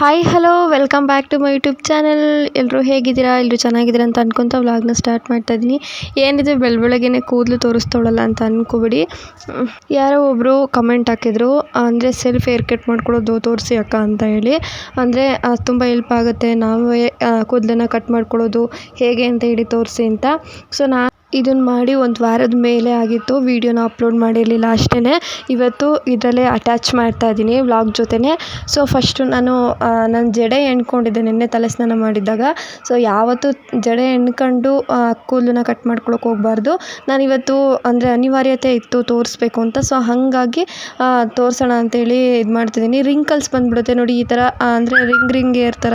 Hi hello welcome back to my YouTube channel ಎಲ್ಲರೂ ಹೇಗಿದ್ದೀರಾ? ಎಲ್ಲರೂ ಚೆನ್ನಾಗಿದ್ದೀರಾ ಅಂತ ಅಂದ್ಕೊತ ವ್ಲಾಗ್ನ ಸ್ಟಾರ್ಟ್ ಮಾಡ್ತಾ ಇದ್ದೀನಿ. ಏನಿದೆ? ಬೆಳ ಬೆಳಗ್ಗೆನೆ ಕೂದಲು ತೋರಿಸ್ತವಳಲ್ಲ ಅಂತ ಅನ್ಕೋಬೇಡಿ. ಯಾರೋ ಒಬ್ಬರು ಕಮೆಂಟ್ ಹಾಕಿದ್ರು, ಅಂದರೆ ಸೆಲ್ಫ್ ಹೇರ್ ಕಟ್ ಮಾಡ್ಕೊಳ್ಳೋದು ತೋರಿಸಿ ಅಕ್ಕ ಅಂತ ಹೇಳಿ. ಅಂದರೆ ತುಂಬ ಹೆಲ್ಪ್ ಆಗುತ್ತೆ, ನಾವೇ ಕೂದಲನ್ನ ಕಟ್ ಮಾಡ್ಕೊಳ್ಳೋದು ಹೇಗೆ ಅಂತ ಹೇಳಿ ತೋರಿಸಿ ಅಂತ. ಸೊ ನಾ ಇದನ್ನು ಮಾಡಿ ಒಂದು ವಾರದ ಮೇಲೆ ಆಗಿತ್ತು. ವೀಡಿಯೋನ ಅಪ್ಲೋಡ್ ಮಾಡಿರಲಿಲ್ಲ ಅಷ್ಟೇ ಇವತ್ತು ಇದರಲ್ಲೇ ಅಟ್ಯಾಚ್ ಮಾಡ್ತಾ ಇದ್ದೀನಿ ವ್ಲಾಗ್ ಜೊತೆನೇ. ಸೊ ಫಸ್ಟು ನಾನು ನನ್ನ ಜಡೆ ಎಣ್ಕೊಂಡಿದ್ದೆ ನಿನ್ನೆ ತಲೆ ಸ್ನಾನ ಮಾಡಿದ್ದಾಗ. ಸೊ ಯಾವತ್ತೂ ಜಡೆ ಎಣ್ಕೊಂಡು ಕೂದಲನ್ನ ಕಟ್ ಮಾಡ್ಕೊಳಕ್ಕೆ ನಾನು ಇವತ್ತು, ಅಂದರೆ ಅನಿವಾರ್ಯತೆ ಇತ್ತು ತೋರಿಸ್ಬೇಕು ಅಂತ. ಸೊ ಹಾಗಾಗಿ ತೋರಿಸೋಣ ಅಂತೇಳಿ ಇದು ಮಾಡ್ತಿದ್ದೀನಿ. ರಿಂಕಲ್ಸ್ ಬಂದ್ಬಿಡುತ್ತೆ ನೋಡಿ, ಈ ಥರ ಅಂದರೆ ರಿಂಗ್ ರಿಂಗ್ ಹೇರ್ ಥರ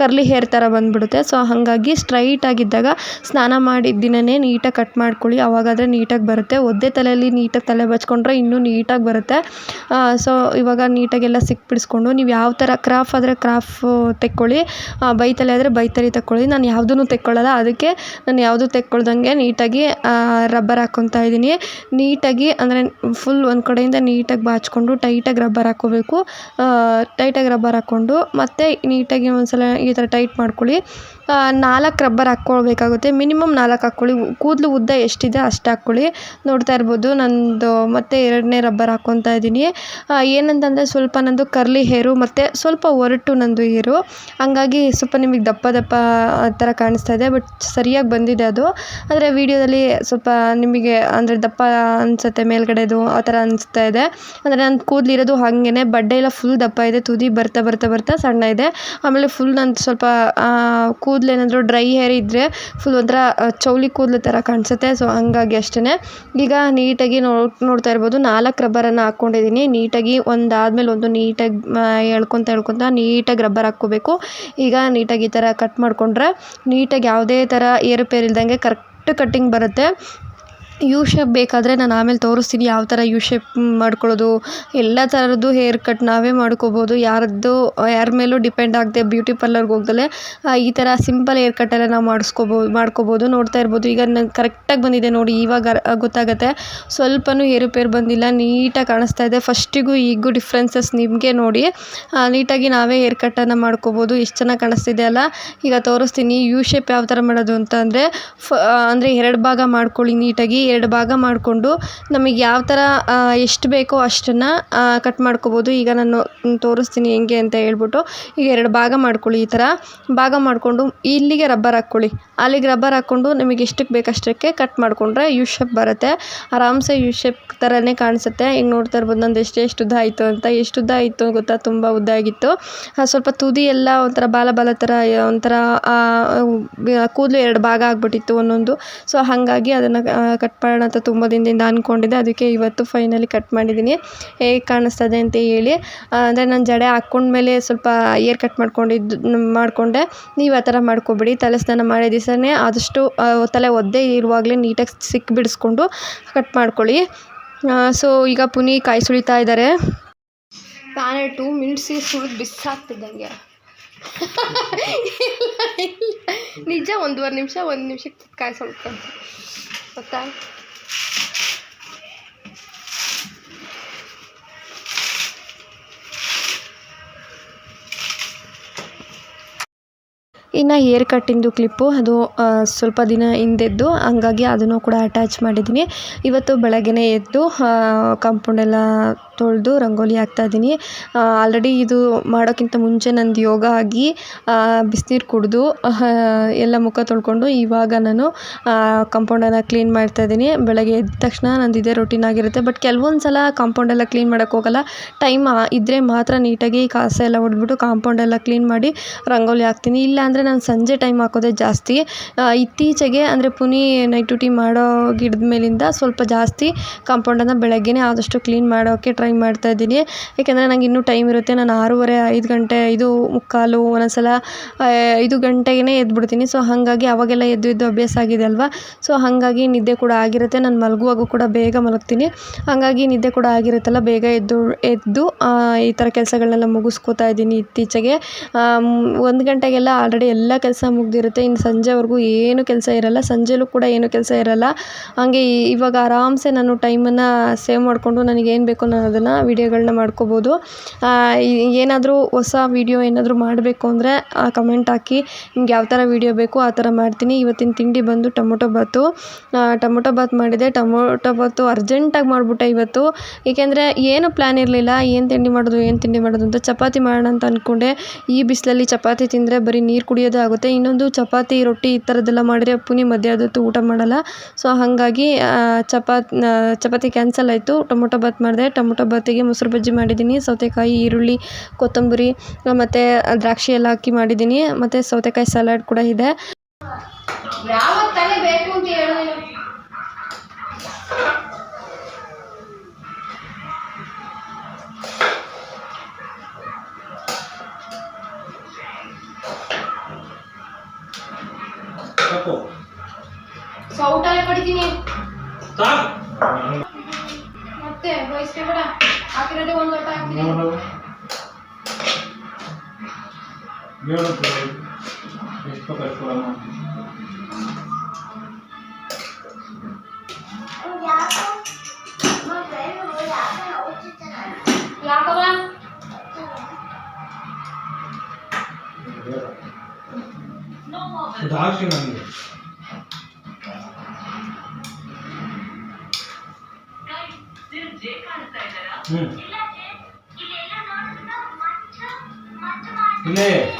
ಕರ್ಲಿ ಹೇರ್ ಥರ ಬಂದ್ಬಿಡುತ್ತೆ. ಸೊ ಹಾಗಾಗಿ ಸ್ಟ್ರೈಟ್ ಆಗಿದ್ದಾಗ ಸ್ನಾನ ಮಾಡಿದ ದಿನವೇ ನೀಟಾಗಿ ಕಟ್ ಮಾಡ್ಕೊಳ್ಳಿ. ಅವಾಗಾದರೆ ನೀಟಾಗಿ ಬರುತ್ತೆ. ಒದ್ದೆ ತಲೆಯಲ್ಲಿ ನೀಟಾಗಿ ತಲೆ ಬಚ್ಕೊಂಡ್ರೆ ಇನ್ನೂ ನೀಟಾಗಿ ಬರುತ್ತೆ. ಸೊ ಇವಾಗ ನೀಟಾಗೆಲ್ಲ ಸಿಕ್ ಬಿಡಿಸ್ಕೊಂಡು ನೀವು ಯಾವ ಥರ ಕ್ರಾಫ್ ಆದರೆ ಕ್ರಾಫ್ ತೆಕ್ಕೊಳ್ಳಿ. ಬೈ ತಲೆ ಆದರೆ ಬೈ ತಲೆ ತಕ್ಕೊಳ್ಳಿ. ನಾನು ಯಾವುದೂ ತೆಕ್ಕೊಳ್ಳಲ್ಲ. ಅದಕ್ಕೆ ನಾನು ಯಾವುದೂ ತೆಕ್ಕೊಳ್ದಂಗೆ ನೀಟಾಗಿ ರಬ್ಬರ್ ಹಾಕ್ಕೊತಾ ಇದ್ದೀನಿ. ನೀಟಾಗಿ ಅಂದರೆ ಫುಲ್ ಒಂದು ಕಡೆಯಿಂದ ನೀಟಾಗಿ ಬಾಚಿಕೊಂಡು ಟೈಟಾಗಿ ರಬ್ಬರ್ ಹಾಕ್ಕೋಬೇಕು. ಟೈಟಾಗಿ ರಬ್ಬರ್ ಹಾಕ್ಕೊಂಡು ಮತ್ತೆ ನೀಟಾಗಿ ಒಂದು ಸಲ ಈ ಥರ ಟೈಟ್ ಮಾಡ್ಕೊಳ್ಳಿ. ನಾಲ್ಕು ರಬ್ಬರ್ ಹಾಕ್ಕೊಳ್ಬೇಕಾಗುತ್ತೆ. ಮಿನಿಮಮ್ ನಾಲ್ಕು ಹಾಕೊಳ್ಳಿ ಕೂದಲು ಉದ್ದ ಎಷ್ಟಿದೆ ಅಷ್ಟು ಹಾಕ್ಕೊಳ್ಳಿ. ನೋಡ್ತಾ ಇರ್ಬೋದು ನನ್ನದು ಮತ್ತೆ ಎರಡನೇ ರಬ್ಬರ್ ಹಾಕ್ಕೊತಾ ಇದ್ದೀನಿ. ಏನಂತಂದರೆ ಸ್ವಲ್ಪ ನನ್ನದು ಕರ್ಲಿ ಹೇರು ಮತ್ತು ಸ್ವಲ್ಪ ಒರಟು ನನ್ನದು ಹೇರು. ಹಂಗಾಗಿ ಸ್ವಲ್ಪ ನಿಮಗೆ ದಪ್ಪ ದಪ್ಪ ಆ ಥರ ಕಾಣಿಸ್ತಾ ಇದೆ, ಬಟ್ ಸರಿಯಾಗಿ ಬಂದಿದೆ ಅದು. ಆದರೆ ವೀಡಿಯೋದಲ್ಲಿ ಸ್ವಲ್ಪ ನಿಮಗೆ ಅಂದರೆ ದಪ್ಪ ಅನಿಸುತ್ತೆ, ಮೇಲ್ಗಡೆದು ಆ ಥರ ಅನಿಸ್ತಾ ಇದೆ. ಅಂದರೆ ನನ್ನ ಕೂದಲಿರೋದು ಹಾಗೇ ಬಡ್ಡೆ ಎಲ್ಲ ಫುಲ್ ದಪ್ಪ ಇದೆ, ತುದಿ ಬರ್ತಾ ಬರ್ತಾ ಬರ್ತಾ ಸಣ್ಣ ಇದೆ. ಆಮೇಲೆ ಫುಲ್ ನಂದು ಸ್ವಲ್ಪ ಕೂದಲು ಏನಾದರೂ ಡ್ರೈ ಹೇರ್ ಇದ್ದರೆ ಫುಲ್ ಒಂಥರ ಚೌಳಿ ಕೂದಲು ಥರ ಕಾಣಿಸುತ್ತೆ. ಸೊ ಹಂಗಾಗಿ ಅಷ್ಟೇ ಈಗ ನೀಟಾಗಿ ನೋಡ್ತಾ ಇರ್ಬೋದು. ನಾಲ್ಕು ರಬ್ಬರನ್ನು ಹಾಕ್ಕೊಂಡಿದ್ದೀನಿ ನೀಟಾಗಿ ಒಂದಾದ್ಮೇಲೆ ಒಂದು ನೀಟಾಗಿ ಎಳ್ಕೊತ ಎಳ್ಕೊತ ನೀಟಾಗಿ ರಬ್ಬರ್ ಹಾಕ್ಕೋಬೇಕು. ಈಗ ನೀಟಾಗಿ ಈ ಥರ ಕಟ್ ಮಾಡಿಕೊಂಡ್ರೆ ನೀಟಾಗಿ ಯಾವುದೇ ಥರ ಏರುಪೇರು ಇಲ್ದಂಗೆ ಕರೆಕ್ಟ್ ಕಟ್ಟಿಂಗ್ ಬರುತ್ತೆ. ಯು ಶೇಪ್ ಬೇಕಾದರೆ ನಾನು ಆಮೇಲೆ ತೋರಿಸ್ತೀನಿ ಯಾವ ಥರ ಯು ಶೇಪ್ ಮಾಡ್ಕೊಳ್ಳೋದು. ಎಲ್ಲ ಥರದ್ದು ಹೇರ್ ಕಟ್ ನಾವೇ ಮಾಡ್ಕೋಬೋದು. ಯಾರದ್ದು ಯಾರ ಮೇಲೂ ಡಿಪೆಂಡ್ ಆಗದೆ ಬ್ಯೂಟಿ ಪಾರ್ಲರ್ಗೆ ಹೋಗ್ದಲೇ ಈ ಥರ ಸಿಂಪಲ್ ಹೇರ್ ಕಟ್ಟೆಲ್ಲ ನಾವು ಮಾಡಿಸ್ಕೋಬೋದು ಮಾಡ್ಕೋಬೋದು. ನೋಡ್ತಾ ಇರ್ಬೋದು. ಈಗ ನಂಗೆ ಕರೆಕ್ಟಾಗಿ ಬಂದಿದೆ ನೋಡಿ, ಇವಾಗ ಗೊತ್ತಾಗುತ್ತೆ. ಸ್ವಲ್ಪನೂ ಏರುಪೇರು ಬಂದಿಲ್ಲ. ನೀಟಾಗಿ ಕಾಣಿಸ್ತಾ ಇದೆ. ಫಸ್ಟಿಗೂ ಈಗೂ ಡಿಫ್ರೆನ್ಸಸ್ ನಿಮಗೆ ನೋಡಿ. ನೀಟಾಗಿ ನಾವೇ ಹೇರ್ ಕಟ್ಟನ್ನು ಮಾಡ್ಕೋಬೋದು. ಎಷ್ಟು ಚೆನ್ನಾಗಿ ಕಾಣಿಸ್ತಿದೆ ಅಲ್ಲ? ಈಗ ತೋರಿಸ್ತೀನಿ ಯು ಶೇಪ್ ಯಾವ ಥರ ಮಾಡೋದು ಅಂತ ಅಂದರೆ, ಫ ಅಂದರೆ ಎರಡು ಭಾಗ ಮಾಡ್ಕೊಳ್ಳಿ ನೀಟಾಗಿ. ಎರಡು ಭಾಗ ಮಾಡಿಕೊಂಡು ನಮಗೆ ಯಾವ ಥರ ಎಷ್ಟು ಬೇಕೋ ಅಷ್ಟನ್ನು ಕಟ್ ಮಾಡ್ಕೊಬೋದು. ಈಗ ನಾನು ತೋರಿಸ್ತೀನಿ ಹೆಂಗೆ ಅಂತ ಹೇಳ್ಬಿಟ್ಟು. ಈಗ ಎರಡು ಭಾಗ ಮಾಡ್ಕೊಳ್ಳಿ ಈ ಥರ. ಭಾಗ ಮಾಡಿಕೊಂಡು ಇಲ್ಲಿಗೆ ರಬ್ಬರ್ ಹಾಕ್ಕೊಳ್ಳಿ. ಅಲ್ಲಿಗೆ ರಬ್ಬರ್ ಹಾಕ್ಕೊಂಡು ನಿಮಗೆ ಎಷ್ಟಕ್ಕೆ ಬೇಕು ಅಷ್ಟಕ್ಕೆ ಕಟ್ ಮಾಡಿಕೊಂಡ್ರೆ ಯು ಶೇಪ್ ಬರುತ್ತೆ. ಆರಾಮ್ಸೆ ಯು ಶೇಪ್ ಥರನೇ ಕಾಣಿಸುತ್ತೆ. ಈಗ ನೋಡ್ತಾ ಇರ್ಬೋದು, ನಂದು ಎಷ್ಟು ಎಷ್ಟು ಉದ್ದ ಆಯಿತು ಅಂತ. ಎಷ್ಟು ಉದ್ದ ಆಯಿತು ಗೊತ್ತಾ? ತುಂಬ ಉದ್ದ ಆಗಿತ್ತು. ಸ್ವಲ್ಪ ತುದಿ ಎಲ್ಲ ಒಂಥರ ಬಾಲ ಬಾಲ ಥರ, ಒಂಥರ ಕೂದಲು ಎರಡು ಭಾಗ ಆಗಿಬಿಟ್ಟಿತ್ತು ಒಂದೊಂದು. ಸೊ, ಹಾಗಾಗಿ ಅದನ್ನು ಕಟ್ ಮಾಡೋಣ ಅಂತ ತುಂಬ ದಿನದಿಂದ ಅಂದ್ಕೊಂಡಿದ್ದೆ ಅದಕ್ಕೆ ಇವತ್ತು ಫೈನಲಿ ಕಟ್ ಮಾಡಿದ್ದೀನಿ. ಹೇಗೆ ಕಾಣಿಸ್ತದೆ ಅಂತ ಹೇಳಿ. ಅಂದರೆ ನಾನು ಜಡೆ ಹಾಕ್ಕೊಂಡ್ಮೇಲೆ ಸ್ವಲ್ಪ ಏರ್ ಕಟ್ ಮಾಡ್ಕೊಂಡಿದ್ದು ಮಾಡಿಕೊಂಡೆ. ನೀವು ಆ ಥರ ಮಾಡ್ಕೊಬೇಡಿ. ತಲೆ ಸ್ನಾನ ಮಾಡಿದ ದಿವಸನೇ ಆದಷ್ಟು ತಲೆ ಒದ್ದೆ ಇರುವಾಗಲೇ ನೀಟಾಗಿ ಸಿಕ್ಕಿ ಬಿಡಿಸ್ಕೊಂಡು ಕಟ್ ಮಾಡ್ಕೊಳ್ಳಿ. ಸೊ ಈಗ ಪುನಿ ಕಾಯಿ ಸುಳಿತಾ ಇದ್ದಾರೆ ಪ್ಯಾನೆ ಟೂ ಮಿನಿಟ್ಸಿಗೆ ಸುಳಿದು ಬಿಸಾಕ್ತಿದ್ದಂಗೆ. ನಿಜ ಒಂದೂವರೆ ನಿಮಿಷ, ಒಂದು ನಿಮಿಷಕ್ಕೆ ಕಾಯಿ ಗೊತ್ತಾ ಇನ್ನು ಹೇರ್ ಕಟ್ಟಿಂದು ಕ್ಲಿಪ್ಪು ಅದು ಸ್ವಲ್ಪ ದಿನ ಹಿಂದೆದ್ದು, ಹಂಗಾಗಿ ಅದನ್ನು ಕೂಡ ಅಟ್ಯಾಚ್ ಮಾಡಿದ್ದೀನಿ. ಇವತ್ತು ಬೆಳಗ್ಗೆನೇ ಎದ್ದು ಕಾಂಪೌಂಡೆಲ್ಲ ತೊಳೆದು ರಂಗೋಲಿ ಹಾಕ್ತಾಯಿದ್ದೀನಿ ಆಲ್ರೆಡಿ ಇದು ಮಾಡೋಕ್ಕಿಂತ ಮುಂಚೆ ನಂದು ಯೋಗ ಆಗಿ ಬಿಸಿನೀರು ಕುಡಿದು ಎಲ್ಲ ಮುಖ ತೊಳ್ಕೊಂಡು ಇವಾಗ ನಾನು ಕಾಂಪೌಂಡನ್ನು ಕ್ಲೀನ್ ಮಾಡ್ತಾ ಇದ್ದೀನಿ. ಬೆಳಗ್ಗೆ ಎದ್ದ ತಕ್ಷಣ ನಂದು ಇದೇ ರೊಟೀನ್ ಆಗಿರುತ್ತೆ. ಬಟ್ ಕೆಲವೊಂದು ಸಲ ಕಾಂಪೌಂಡೆಲ್ಲ ಕ್ಲೀನ್ ಮಾಡೋಕ್ಕೆ ಹೋಗಲ್ಲ. ಟೈಮ್ ಇದ್ದರೆ ಮಾತ್ರ ನೀಟಾಗಿ ಕಸ ಎಲ್ಲ ಹೊಡೆದ್ಬಿಟ್ಟು ಕಾಂಪೌಂಡೆಲ್ಲ ಕ್ಲೀನ್ ಮಾಡಿ ರಂಗೋಲಿ ಹಾಕ್ತೀನಿ. ಇಲ್ಲ ಅಂದರೆ ನಾನು ಸಂಜೆ ಟೈಮ್ ಹಾಕೋದೇ ಜಾಸ್ತಿ. ಇತ್ತೀಚೆಗೆ ಅಂದರೆ ಪುನಿ ನೈಟ್ ಡ್ಯೂಟಿ ಮಾಡೋ ಗಿಡದ ಮೇಲಿಂದ ಸ್ವಲ್ಪ ಜಾಸ್ತಿ ಕಾಂಪೌಂಡನ್ನು ಬೆಳಗ್ಗೆನೇ ಆದಷ್ಟು ಕ್ಲೀನ್ ಮಾಡೋಕ್ಕೆ ಟ್ರೈ ಮಾಡ್ತಾ ಇದ್ದೀನಿ. ಏಕೆಂದರೆ ನಂಗೆ ಇನ್ನೂ ಟೈಮ್ ಇರುತ್ತೆ. ನಾನು ಆರೂವರೆ, ಐದು ಗಂಟೆ, ಐದು ಮುಕ್ಕಾಲು ಒಂದೊಂದು ಸಲ ಐದು ಗಂಟೆಗೇ ಎದ್ಬಿಡ್ತೀನಿ. ಸೊ ಹಾಗಾಗಿ ಅವಾಗೆಲ್ಲ ಎದ್ದು ಎದ್ದು ಅಭ್ಯಾಸ ಆಗಿದೆ ಅಲ್ವಾ? ಸೊ ಹಾಗಾಗಿ ನಿದ್ದೆ ಕೂಡ ಆಗಿರುತ್ತೆ. ನಾನು ಮಲಗುವಾಗೂ ಕೂಡ ಬೇಗ ಮಲಗ್ತೀನಿ. ಹಾಗಾಗಿ ನಿದ್ದೆ ಕೂಡ ಆಗಿರುತ್ತಲ್ಲ, ಬೇಗ ಎದ್ದು ಎದ್ದು ಈ ಥರ ಕೆಲಸಗಳನ್ನೆಲ್ಲ ಮುಗಿಸ್ಕೋತಾ ಇದ್ದೀನಿ ಇತ್ತೀಚೆಗೆ. ಒಂದು ಗಂಟೆಗೆಲ್ಲ ಆಲ್ರೆಡಿ ಎಲ್ಲ ಕೆಲಸ ಮುಗಿದಿರುತ್ತೆ. ಇನ್ನು ಸಂಜೆವರೆಗೂ ಏನು ಕೆಲಸ ಇರಲ್ಲ. ಸಂಜೆಲೂ ಕೂಡ ಏನು ಕೆಲಸ ಇರಲ್ಲ. ಹಾಗೆ ಇವಾಗ ಆರಾಮ್ಸೆ ನಾನು ಟೈಮನ್ನು ಸೇವ್ ಮಾಡಿಕೊಂಡು ನನಗೆ ಏನು ಬೇಕೋ ನಾನು ಅದನ್ನು ವೀಡಿಯೋಗಳನ್ನ ಮಾಡ್ಕೋಬೋದು. ಏನಾದರೂ ಹೊಸ ವೀಡಿಯೋ ಏನಾದರೂ ಮಾಡಬೇಕು ಅಂದರೆ ಕಮೆಂಟ್ ಹಾಕಿ. ನಿಮ್ಗೆ ಯಾವ ಥರ ವೀಡಿಯೋ ಬೇಕು ಆ ಥರ ಮಾಡ್ತೀನಿ. ಇವತ್ತಿನ ತಿಂಡಿ ಬಂದು ಟೊಮೊಟೊ ಬಾತು. ಟೊಮೊಟೊ ಬಾತ್ ಮಾಡಿದೆ. ಟೊಮೊಟೊ ಬಾತು ಅರ್ಜೆಂಟಾಗಿ ಮಾಡಿಬಿಟ್ಟೆ ಇವತ್ತು. ಏಕೆಂದರೆ ಏನು ಪ್ಲ್ಯಾನ್ ಇರಲಿಲ್ಲ. ಏನು ತಿಂಡಿ ಮಾಡೋದು, ಏನು ತಿಂಡಿ ಮಾಡೋದು ಅಂತ ಚಪಾತಿ ಮಾಡೋಣ ಅಂತ ಅಂದ್ಕೊಂಡೆ ಈ ಬಿಸಿಲಲ್ಲಿ ಚಪಾತಿ ತಿಂದರೆ ಬರೀ ನೀರು ಕುಡಿಯೋದೇ ಆಗುತ್ತೆ ಇನ್ನೊಂದು ಚಪಾತಿ, ರೊಟ್ಟಿ ಈ ಥರದ್ದೆಲ್ಲ ಮಾಡಿದ್ರೆ ಪುನಿ ಮಧ್ಯಾಹ್ನದೊತ್ತು ಊಟ ಮಾಡಲ್ಲ. ಸೊ ಹಾಗಾಗಿ ಚಪಾತಿ ಚಪಾತಿ ಕ್ಯಾನ್ಸಲ್ ಆಯಿತು. ಟೊಮೊಟೊ ಬಾತ್ ಮಾಡಿದೆ. ಟೊಮೊಟೊ ಬಾತಿಗೆ ಮೊಸರು ಬಜ್ಜಿ ಮಾಡಿದ್ದೀನಿ. ಸೌತೆಕಾಯಿ, ಈರುಳ್ಳಿ, ಕೊತ್ತಂಬರಿ ಮತ್ತು ದ್ರಾಕ್ಷಿ ಎಲ್ಲ ಹಾಕಿ ಮಾಡಿದ್ದೀನಿ. ಮತ್ತು ಸೌತೆಕಾಯಿ ಸಲಾಡ್ ಕೂಡ ಇದೆ. ತಪ್ಪು. ಸೌಟಲ್ಲೇ ಸಾಕು ಮತ್ತೆ ಬಯಸ್ಕೊಬೇಡ ಹಾಕಿರೋದೇ ಒಂದು ಲೋಟ ಹಾಕ್ತೀನಿ. ನೋಡು ಎಷ್ಟು ಕಟ್ಕೊಡಮ್ಮ ನನಗೆ ಹ್ಞೂ ಇಲ್ಲೇ.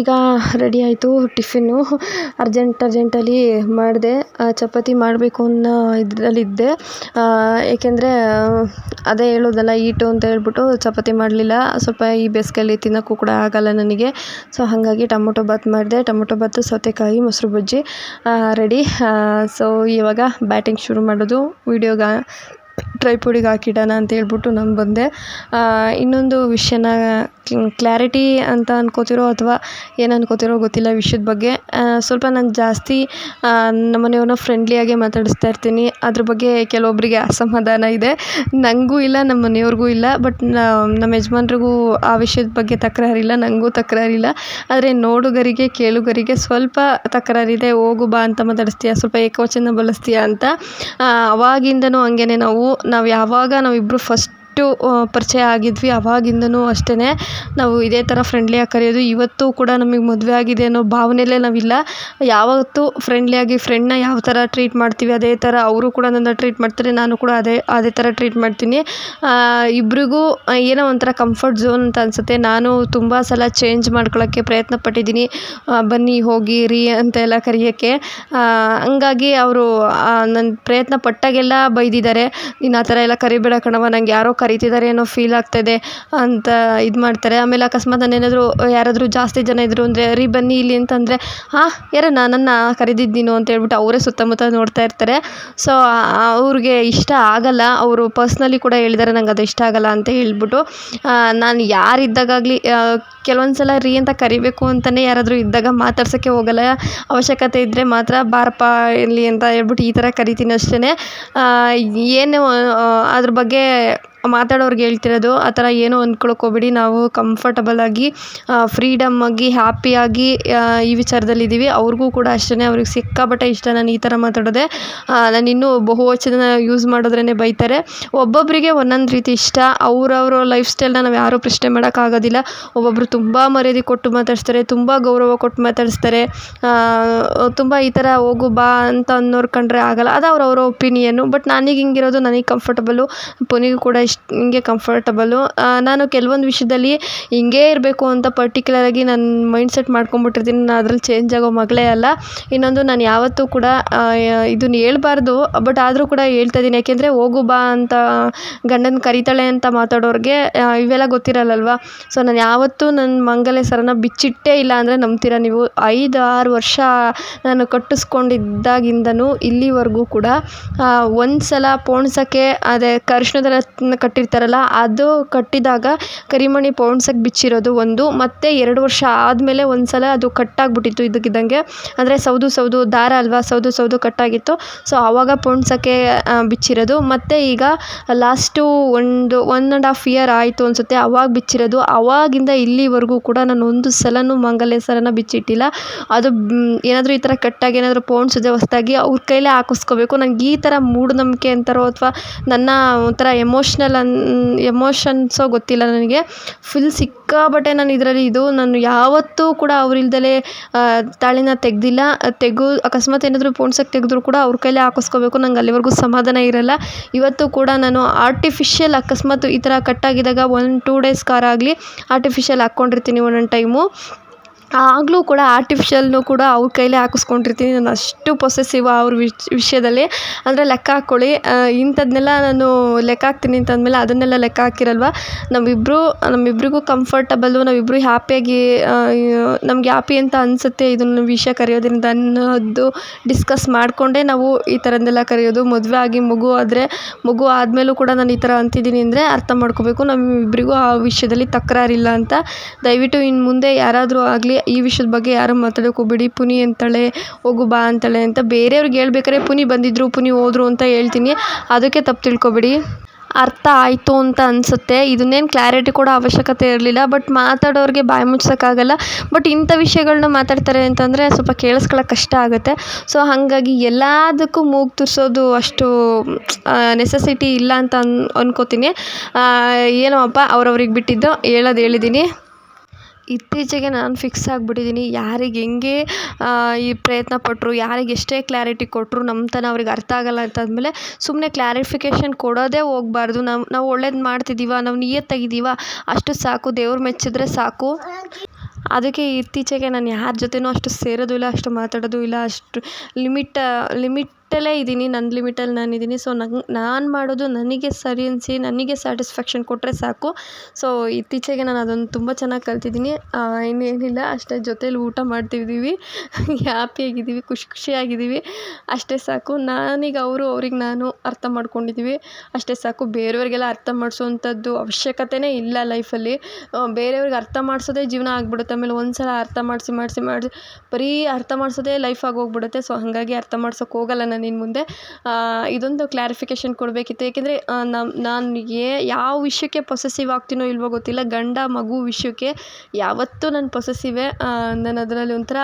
ಈಗ ರೆಡಿ ಆಯಿತು ಟಿಫಿನ್ನು ಅರ್ಜೆಂಟ್ ಅರ್ಜೆಂಟಲ್ಲಿ ಮಾಡಿದೆ. ಚಪಾತಿ ಮಾಡಬೇಕು ಅನ್ನೋ ಇದರಲ್ಲಿದ್ದೆ. ಏಕೆಂದರೆ, ಅದೇ ಹೇಳೋದಲ್ಲ ಈಟು ಅಂತ ಹೇಳ್ಬಿಟ್ಟು ಚಪಾತಿ ಮಾಡಲಿಲ್ಲ. ಸ್ವಲ್ಪ ಈ ಬೇಸಿಗೆಯಲ್ಲಿ ತಿನ್ನೋಕ್ಕೂ ಕೂಡ ಆಗಲ್ಲ ನನಗೆ. ಸೊ ಹಾಗಾಗಿ ಟೊಮೊಟೊ ಬಾತ್ ಮಾಡಿದೆ. ಟೊಮೊಟೊ ಬಾತ್, ಸೌತೆಕಾಯಿ, ಮೊಸರು ಬಜ್ಜಿ ರೆಡಿ ಸೊ ಇವಾಗ ಬ್ಯಾಟಿಂಗ್ ಶುರು ಮಾಡೋದು. ವೀಡಿಯೋಗ ಟ್ರೈಪೋಡಿಗೆ ಹಾಕಿಡೋಣ ಅಂತ ಹೇಳ್ಬಿಟ್ಟು ನಾನು ಬಂದೆ. ಇನ್ನೊಂದು ವಿಷಯನ ಕ್ಲಾರಿಟಿ ಅಂತ ಅನ್ಕೋತಿರೋ ಅಥವಾ ಏನು ಅನ್ಕೋತಿರೋ ಗೊತ್ತಿಲ್ಲ ವಿಷಯದ ಬಗ್ಗೆ. ಸ್ವಲ್ಪ ನಾನು ಜಾಸ್ತಿ ನಮ್ಮನೆಯವ್ರನ್ನ ಫ್ರೆಂಡ್ಲಿಯಾಗೆ ಮಾತಾಡಿಸ್ತಾ ಇರ್ತೀನಿ. ಅದ್ರ ಬಗ್ಗೆ ಕೆಲವೊಬ್ಬರಿಗೆ ಅಸಮಾಧಾನ ಇದೆ. ನನಗೂ ಇಲ್ಲ, ನಮ್ಮ ಮನೆಯವ್ರಿಗೂ ಇಲ್ಲ ಬಟ್ ನಮ್ಮ ಯಜಮಾನ್ರಿಗೂ ಆ ವಿಷಯದ ಬಗ್ಗೆ ತಕರಾರಿಲ್ಲ ನನಗೂ ತಕರಾರಿಲ್ಲ ಆದರೆ ನೋಡುಗರಿಗೆ, ಕೇಳುಗರಿಗೆ ಸ್ವಲ್ಪ ತಕರಾರಿದೆ ಹೋಗು ಬಾ ಅಂತ ಮಾತಾಡಿಸ್ತೀಯ? ಸ್ವಲ್ಪ ಏಕವಚನ ಬಳಸ್ತೀಯ ಅಂತ. ಅವಾಗಿಂದನೂ ಹಂಗೇನೆ ನಾವು ನಾವು ಯಾವಾಗ ನಾವಿಬ್ಬರು ಫಸ್ಟು ಪರಿಚಯ ಆಗಿದ್ವಿ. ಅವಾಗಿಂದನೂ ಅಷ್ಟೇ ನಾವು ಇದೇ ಥರ ಫ್ರೆಂಡ್ಲಿಯಾಗಿ ಕರೆಯೋದು. ಇವತ್ತು ಕೂಡ ನಮಗೆ ಮದುವೆ ಆಗಿದೆ ಅನ್ನೋ ಭಾವನೆಯಲ್ಲೇ ನಾವಿಲ್ಲ. ಯಾವತ್ತೂ ಫ್ರೆಂಡ್ಲಿಯಾಗಿ ಫ್ರೆಂಡ್ನ ಯಾವ ಥರ ಟ್ರೀಟ್ ಮಾಡ್ತೀವಿ, ಅದೇ ಥರ ಅವರು ಕೂಡ ನನ್ನ ಟ್ರೀಟ್ ಮಾಡ್ತಾರೆ, ನಾನು ಕೂಡ ಅದೇ ಅದೇ ಥರ ಟ್ರೀಟ್ ಮಾಡ್ತೀನಿ. ಇಬ್ಬರಿಗೂ ಏನೋ ಒಂಥರ ಕಂಫರ್ಟ್ ಝೋನ್ ಅಂತ ಅನಿಸುತ್ತೆ. ನಾನು ತುಂಬ ಸಲ ಚೇಂಜ್ ಮಾಡ್ಕೊಳ್ಳೋಕ್ಕೆ ಪ್ರಯತ್ನ ಪಟ್ಟಿದ್ದೀನಿ ಬನ್ನಿ, ಹೋಗಿ, ರೀ ಅಂತೆಲ್ಲ ಕರೆಯೋಕ್ಕೆ. ಹಂಗಾಗಿ ಅವರು ನನ್ನ ಪ್ರಯತ್ನ ಪಟ್ಟಾಗೆಲ್ಲ ಬೈದಿದ್ದಾರೆ. ನೀನು ಆ ಥರ ಎಲ್ಲ ಕರಿಬೇಡ ಕಣವ್ವ. ನಂಗೆ ಯಾರೋ ಕರೀತಿದ್ದಾರೆ ಏನೋ ಫೀಲ್ ಆಗ್ತಾಯಿದೆ ಅಂತ ಇದು ಮಾಡ್ತಾರೆ. ಆಮೇಲೆ ಅಕಸ್ಮಾತ್ ನಾನೇನಾದರೂ ಯಾರಾದರೂ ಜಾಸ್ತಿ ಜನ ಇದ್ದರು ಅಂದರೆ, ರೀ ಬನ್ನಿ ಇಲ್ಲಿ ಅಂತಂದರೆ, ಹಾಂ ಯಾರ ನನ್ನ ಕರೆದಿದ್ದೀನೋ ನೀನು ಅಂತ ಹೇಳ್ಬಿಟ್ಟು ಅವರೇ ಸುತ್ತಮುತ್ತ ನೋಡ್ತಾ ಇರ್ತಾರೆ. ಸೊ ಅವ್ರಿಗೆ ಇಷ್ಟ ಆಗಲ್ಲ. ಅವರು ಪರ್ಸ್ನಲಿ ಕೂಡ ಹೇಳಿದ್ದಾರೆ ನಂಗೆ ಅದು ಇಷ್ಟ ಆಗಲ್ಲ ಅಂತ ಹೇಳ್ಬಿಟ್ಟು ನಾನು ಯಾರಿದ್ದಾಗಲಿ ಕೆಲವೊಂದು ಸಲ ರೀ ಅಂತ ಕರಿಬೇಕು ಅಂತಲೇ ಯಾರಾದರೂ ಇದ್ದಾಗ ಮಾತಾಡ್ಸೋಕ್ಕೆ ಹೋಗಲ್ಲ. ಅವಶ್ಯಕತೆ ಇದ್ದರೆ ಮಾತ್ರ, ಬಾರಪ್ಪ ಇಲ್ಲಿ ಅಂತ ಹೇಳ್ಬಿಟ್ಟು ಈ ಥರ ಕರಿತೀನಿ ಅಷ್ಟೇ ಏನು ಅದ್ರ ಬಗ್ಗೆ ಮಾತಾಡೋರ್ಗೆ ಹೇಳ್ತಿರೋದು, ಆ ಥರ ಏನೂ ಅಂದ್ಕೊಳಕ್ಕೆ ಹೋಗ್ಬೇಡಿ. ನಾವು ಫ್ರೀಡಮ್ ಆಗಿ ಹ್ಯಾಪಿಯಾಗಿ ಈ ವಿಚಾರದಲ್ಲಿ ಇದ್ದೀವಿ ಅವ್ರಿಗೂ ಕೂಡ ಅಷ್ಟೇ ಅವ್ರಿಗೆ ಸಿಕ್ಕಾಪಟ್ಟೆ ಇಷ್ಟ ನಾನು ಈ ಥರ ಮಾತಾಡೋದೇ. ನಾನು ಇನ್ನೂ ಬಹುವಚನ ಯೂಸ್ ಮಾಡಿದ್ರೇ ಬೈತಾರೆ. ಒಬ್ಬೊಬ್ಬರಿಗೆ ಒಂದೊಂದು ರೀತಿ ಇಷ್ಟ. ಅವ್ರವ್ರ ಲೈಫ್ ಸ್ಟೈಲ್ನ ನಾವು ಯಾರೂ ಪ್ರಶ್ನೆ ಮಾಡೋಕ್ಕಾಗೋದಿಲ್ಲ. ಒಬ್ಬೊಬ್ಬರು ತುಂಬ ಮರ್ಯಾದೆ ಕೊಟ್ಟು ಮಾತಾಡಿಸ್ತಾರೆ, ತುಂಬ ಗೌರವ ಕೊಟ್ಟು ಮಾತಾಡಿಸ್ತಾರೆ. ತುಂಬ ಈ ಥರ ಹೋಗು ಬಾ ಅಂತ ಅನ್ನೋರು ಕಂಡ್ರೆ ಆಗೋಲ್ಲ. ಅದು ಅವ್ರವ್ರ ಒಪಿನಿಯನ್ನು ಬಟ್ ನನಗೆ ಹಿಂಗಿರೋದು, ನನಗೆ ಕಂಫರ್ಟಬಲ್ಲು ಪುನಿಗೂ ಕೂಡ ಇಷ್ಟ ಹಿಂಗೆ ಕಂಫರ್ಟಬಲ್ಲು ನಾನು ಕೆಲವೊಂದು ವಿಷಯದಲ್ಲಿ ಹಿಂಗೇ ಇರಬೇಕು ಅಂತ ಪರ್ಟಿಕ್ಯುಲರಾಗಿ ನನ್ನ ಮೈಂಡ್ ಸೆಟ್ ಮಾಡ್ಕೊಂಬಿಟ್ಟಿರ್ತೀನಿ. ನಾನು ಅದ್ರಲ್ಲಿ ಚೇಂಜ್ ಆಗೋ ಮಗಳೇ ಅಲ್ಲ. ಇನ್ನೊಂದು ನಾನು ಯಾವತ್ತೂ ಕೂಡ ಇದನ್ನ ಹೇಳ್ಬಾರ್ದು. ಬಟ್ ಆದರೂ ಕೂಡ ಹೇಳ್ತಾ ಇದ್ದೀನಿ ಯಾಕೆಂದರೆ ಹೋಗು ಬಾ ಅಂತ ಗಂಡನ ಕರಿತಾಳೆ ಅಂತ ಮಾತಾಡೋರಿಗೆ ಇವೆಲ್ಲ ಗೊತ್ತಿರಲ್ಲಲ್ವ? ಸೊ ನಾನು ಯಾವತ್ತೂ ನನ್ನ ಮಂಗಲ ಸರನ ಬಿಚ್ಚಿಟ್ಟೇ ಇಲ್ಲ ಅಂದರೆ ನಂಬ್ತೀರ ನೀವು? ಐದು ಆರು ವರ್ಷ ನಾನು ಕಟ್ಟಿಸ್ಕೊಂಡಿದ್ದಾಗಿಂದನೂ ಇಲ್ಲಿವರೆಗೂ ಕೂಡ ಒಂದು ಸಲ ಪೋಣಿಸೋಕ್ಕೆ ಅದೇ ಅರಿಶ್ಣದ ಕಟ್ಟಿರ್ತಾರಲ್ಲ, ಅದು ಕಟ್ಟಿದಾಗ ಕರಿಮಣಿ ಪೌಂಡ್ಸಕ್ಕೆ ಬಿಚ್ಚಿರೋದು ಒಂದು. ಮತ್ತು ಎರಡು ವರ್ಷ ಆದಮೇಲೆ ಒಂದು ಸಲ ಅದು ಕಟ್ಟಾಗ್ಬಿಟ್ಟಿತ್ತು ಇದ್ದಕ್ಕಿದ್ದಂಗೆ ಅಂದರೆ ಸೌದು ಸೌದು ದಾರ ಅಲ್ವಾ, ಸೌದು ಸೌದು ಕಟ್ಟಾಗಿತ್ತು. ಸೊ ಆವಾಗ ಪೌಂಡ್ಸಕ್ಕೆ ಬಿಚ್ಚಿರೋದು. ಮತ್ತು ಈಗ ಲಾಸ್ಟು ಒಂದು ಒನ್ ಆ್ಯಂಡ್ ಹಾಫ್ ಇಯರ್ ಆಯಿತು ಅನಿಸುತ್ತೆ, ಅವಾಗ ಬಿಚ್ಚಿರೋದು. ಅವಾಗಿಂದ ಇಲ್ಲಿವರೆಗೂ ಕೂಡ ನಾನು ಒಂದು ಸಲನೂ ಮಾಂಗಲ್ಯ ಸರನ ಬಿಚ್ಚಿಟ್ಟಿಲ್ಲ. ಅದು ಏನಾದರೂ ಈ ಥರ ಕಟ್ಟಾಗಿ, ಏನಾದರೂ ಪೌಂಡ್ಸ್ ಇದೆ ಹೊಸ್ದಾಗಿ ಅವ್ರ ಕೈಲೇ ಹಾಕಿಸ್ಕೋಬೇಕು. ನಂಗೆ ಈ ಥರ ಮೂಢನಂಬಿಕೆ ಅಂತಾರೋ ಅಥವಾ ನನ್ನ ಒಂಥರ ಎಮೋಷ್ನಲ್ ಅನ್ ಎಮೋಷನ್ಸೋ ಗೊತ್ತಿಲ್ಲ ನನಗೆ. ಫುಲ್ ಸಿಕ್ಕಾಪಟ್ಟೆ ನಾನು ಇದರಲ್ಲಿ ಇದು. ನಾನು ಯಾವತ್ತೂ ಕೂಡ ಅವ್ರಿಲ್ದಲೇ ತಾಳಿನ ತೆಗೆದಿಲ್ಲ. ತೆಗು, ಅಕಸ್ಮಾತ್ ಏನಾದರೂ ಪೋಣ್ಸಕ್ಕೆ ತೆಗೆದ್ರು ಕೂಡ ಅವ್ರ ಕೈಲೇ ಹಾಕಿಸ್ಕೋಬೇಕು. ನಂಗೆ ಅಲ್ಲಿವರೆಗೂ ಸಮಾಧಾನ ಇರಲ್ಲ. ಇವತ್ತು ಕೂಡ ನಾನು ಆರ್ಟಿಫಿಷಿಯಲ್ ಅಕಸ್ಮಾತ್ ಈ ಥರ ಕಟ್ಟಾಗಿದ್ದಾಗ ಒನ್ ಟೂ ಡೇಸ್ ಕಾರ್ ಆಗಲಿ ಆರ್ಟಿಫಿಷಿಯಲ್ ಹಾಕ್ಕೊಂಡಿರ್ತೀನಿ ಒಂದೊಂದು ಟೈಮು ಆಗಲೂ ಕೂಡ ಆರ್ಟಿಫಿಷಿಯಲ್ನು ಕೂಡ ಅವ್ರ ಕೈಲೇ ಹಾಕಿಸ್ಕೊಂಡಿರ್ತೀನಿ. ನಾನು ಅಷ್ಟು ಪೊಸೆಸಿವ್ ಅವ್ರ ವಿಷಯದಲ್ಲಿ. ಅಂದರೆ ಲೆಕ್ಕ ಹಾಕ್ಕೊಳ್ಳಿ ಇಂಥದ್ನೆಲ್ಲ ನಾನು ಲೆಕ್ಕ ಹಾಕ್ತೀನಿ ಅಂತ ಅಂದಮೇಲೆ ಅದನ್ನೆಲ್ಲ ಲೆಕ್ಕ ಹಾಕಿರಲ್ವ? ನಾವಿಬ್ಬರು ನಮ್ಮಿಬ್ರಿಗೂ ಕಂಫರ್ಟಬಲ್ಲು ನಾವಿಬ್ಬರು ಹ್ಯಾಪಿಯಾಗಿ ನಮ್ಗೆ ಹ್ಯಾಪಿ ಅಂತ ಅನಿಸುತ್ತೆ ಇದನ್ನು ವಿಷಯ ಕರೆಯೋದ್ರಿಂದ ಅನ್ನೋದು ಡಿಸ್ಕಸ್ ಮಾಡಿಕೊಂಡೇ ನಾವು ಈ ಥರದ್ದೆಲ್ಲ ಕರೆಯೋದು. ಮದುವೆ ಆಗಿ ಮಗು ಆದರೆ, ಮಗು ಆದಮೇಲೂ ಕೂಡ ನಾನು ಈ ಥರ ಅಂತಿದ್ದೀನಿ ಅಂದರೆ ಅರ್ಥ ಮಾಡ್ಕೋಬೇಕು. ನಮ್ಮಿಬ್ಬರಿಗೂ ಆ ವಿಷಯದಲ್ಲಿ ತಕರಾರಿಲ್ಲ ಅಂತ. ದಯವಿಟ್ಟು ಇನ್ನು ಮುಂದೆ ಯಾರಾದರೂ ಆಗಲಿ ಈ ವಿಷಯದ ಬಗ್ಗೆ ಯಾರೂ ಮಾತಾಡಕ್ಕೆ ಹೋಗಬೇಡಿ. ಪುನಿ ಅಂತಾಳೆ, ಹೋಗು ಬಾ ಅಂತಾಳೆ ಅಂತ ಬೇರೆಯವ್ರಿಗೆ ಹೇಳ್ಬೇಕಾರೆ ಪುನಿ ಬಂದಿದ್ದರು ಪುನಿ ಹೋದ್ರು ಅಂತ ಹೇಳ್ತೀನಿ. ಅದಕ್ಕೆ ತಪ್ಪು ತಿಳ್ಕೊಬೇಡಿ. ಅರ್ಥ ಆಯಿತು ಅಂತ ಅನಿಸುತ್ತೆ. ಇದನ್ನೇನು ಕ್ಲಾರಿಟಿ ಕೊಡೋ ಅವಶ್ಯಕತೆ ಇರಲಿಲ್ಲ. ಬಟ್ ಮಾತಾಡೋರಿಗೆ ಬಾಯಿ ಮುಚ್ಸೋಕ್ಕಾಗಲ್ಲ. ಬಟ್ ಇಂಥ ವಿಷಯಗಳನ್ನ ಮಾತಾಡ್ತಾರೆ ಅಂತಂದರೆ ಸ್ವಲ್ಪ ಕೇಳಿಸ್ಕೊಳ್ಳೋಕೆ ಕಷ್ಟ ಆಗುತ್ತೆ. ಸೊ ಹಾಗಾಗಿ ಎಲ್ಲದಕ್ಕೂ ಮೂಗು ತುರ್ಸೋದು ಅಷ್ಟು ನೆಸೆಸಿಟಿ ಇಲ್ಲ ಅಂತ ಅನ್, ಅನ್ಕೋತೀನಿ. ಏನೋ ಅಪ್ಪ ಅವ್ರವ್ರಿಗೆ ಬಿಟ್ಟಿದ್ದು ಹೇಳೋದು ಹೇಳಿದ್ದೀನಿ ಇತ್ತೀಚೆಗೆ ನಾನು ಫಿಕ್ಸ್ ಆಗಿಬಿಟ್ಟಿದ್ದೀನಿ ಯಾರಿಗೆ ಹೆಂಗೆ ಈ ಪ್ರಯತ್ನ ಪಟ್ಟರು ಯಾರಿಗೆ ಎಷ್ಟೇ ಕ್ಲಾರಿಟಿ ಕೊಟ್ಟರು ನಮ್ಮತನ ಅವ್ರಿಗೆ ಅರ್ಥ ಆಗಲ್ಲ ಅಂತಂದಮೇಲೆ ಸುಮ್ಮನೆ ಕ್ಲಾರಿಫಿಕೇಷನ್ ಕೊಡೋದೇ ಹೋಗ್ಬಾರ್ದು. ನಾವು ನಾವು ಒಳ್ಳೇದು ಮಾಡ್ತಿದ್ದೀವ ನಾವು ನಿಯತ್ತಾಗಿದ್ದೀವ ಅಷ್ಟು ಸಾಕು, ದೇವ್ರು ಮೆಚ್ಚಿದ್ರೆ ಸಾಕು. ಅದಕ್ಕೆ ಇತ್ತೀಚೆಗೆ ನಾನು ಯಾರ ಜೊತೆನೂ ಅಷ್ಟು ಸೇರೋದು ಇಲ್ಲ, ಅಷ್ಟು ಮಾತಾಡೋದು ಇಲ್ಲ, ಅಷ್ಟು ಲಿಮಿಟ್ ಲಿಮಿಟ್ ಲಿಮಿಟಲ್ಲೇ ಇದ್ದೀನಿ ನನ್ನ ಲಿಮಿಟಲ್ಲಿ ನಾನು ಇದ್ದೀನಿ. ಸೊ ನಂಗೆ, ನಾನು ಮಾಡೋದು ನನಗೆ ಸರಿ ಅನಿಸಿ, ನನಗೆ ಸ್ಯಾಟಿಸ್ಫ್ಯಾಕ್ಷನ್ ಕೊಟ್ಟರೆ ಸಾಕು. ಸೊ ಇತ್ತೀಚೆಗೆ ನಾನು ಅದನ್ನು ತುಂಬ ಚೆನ್ನಾಗಿ ಕಲ್ತಿದ್ದೀನಿ. ಇನ್ನೇನಿಲ್ಲ, ಅಷ್ಟೇ ಜೊತೇಲಿ ಊಟ ಮಾಡ್ತಿದ್ದೀವಿ ಹ್ಯಾಪಿಯಾಗಿದ್ದೀವಿ ಖುಷಿ ಖುಷಿಯಾಗಿದ್ದೀವಿ ಅಷ್ಟೇ ಸಾಕು. ನಾನೀಗ ಅವರು, ಅವ್ರಿಗೆ ನಾನು ಅರ್ಥ ಮಾಡ್ಕೊಂಡಿದ್ದೀವಿ ಅಷ್ಟೇ ಸಾಕು. ಬೇರೆಯವ್ರಿಗೆಲ್ಲ ಅರ್ಥ ಮಾಡಿಸುವಂಥದ್ದು ಅವಶ್ಯಕತೆಯೇ ಇಲ್ಲ ಲೈಫಲ್ಲಿ. ಬೇರೆಯವ್ರಿಗೆ ಅರ್ಥ ಮಾಡಿಸೋದೇ ಜೀವನ ಆಗ್ಬಿಡುತ್ತೆ. ಆಮೇಲೆ ಒಂದು ಸಲ ಅರ್ಥ ಮಾಡಿಸಿ ಮಾಡಿಸಿ ಮಾಡಿಸಿ, ಬರೀ ಅರ್ಥ ಮಾಡಿಸೋದೇ ಲೈಫ್ ಆಗೋಗ್ಬಿಡುತ್ತೆ. ಸೊ ಹಾಗಾಗಿ ಅರ್ಥ ಮಾಡ್ಸೋಕೆ ಹೋಗಲ್ಲ ಇನ್ನು ಮುಂದೆ. ಇದೊಂದು ಕ್ಲಾರಿಫಿಕೇಶನ್ ಕೊಡಬೇಕಿತ್ತು. ಏಕೆಂದರೆ ನಮ್ಮ ನಾನು ಏ ಯಾವ ವಿಷಯಕ್ಕೆ ಪೊಸೆಸಿವ್ ಆಗ್ತೀನೋ ಇಲ್ವೋ ಗೊತ್ತಿಲ್ಲ. ಗಂಡ ಮಗು ವಿಷಯಕ್ಕೆ ಯಾವತ್ತೂ ನಾನು ಪೊಸೆಸಿವೇ ನಾನು ಅದರಲ್ಲಿ ಒಂಥರ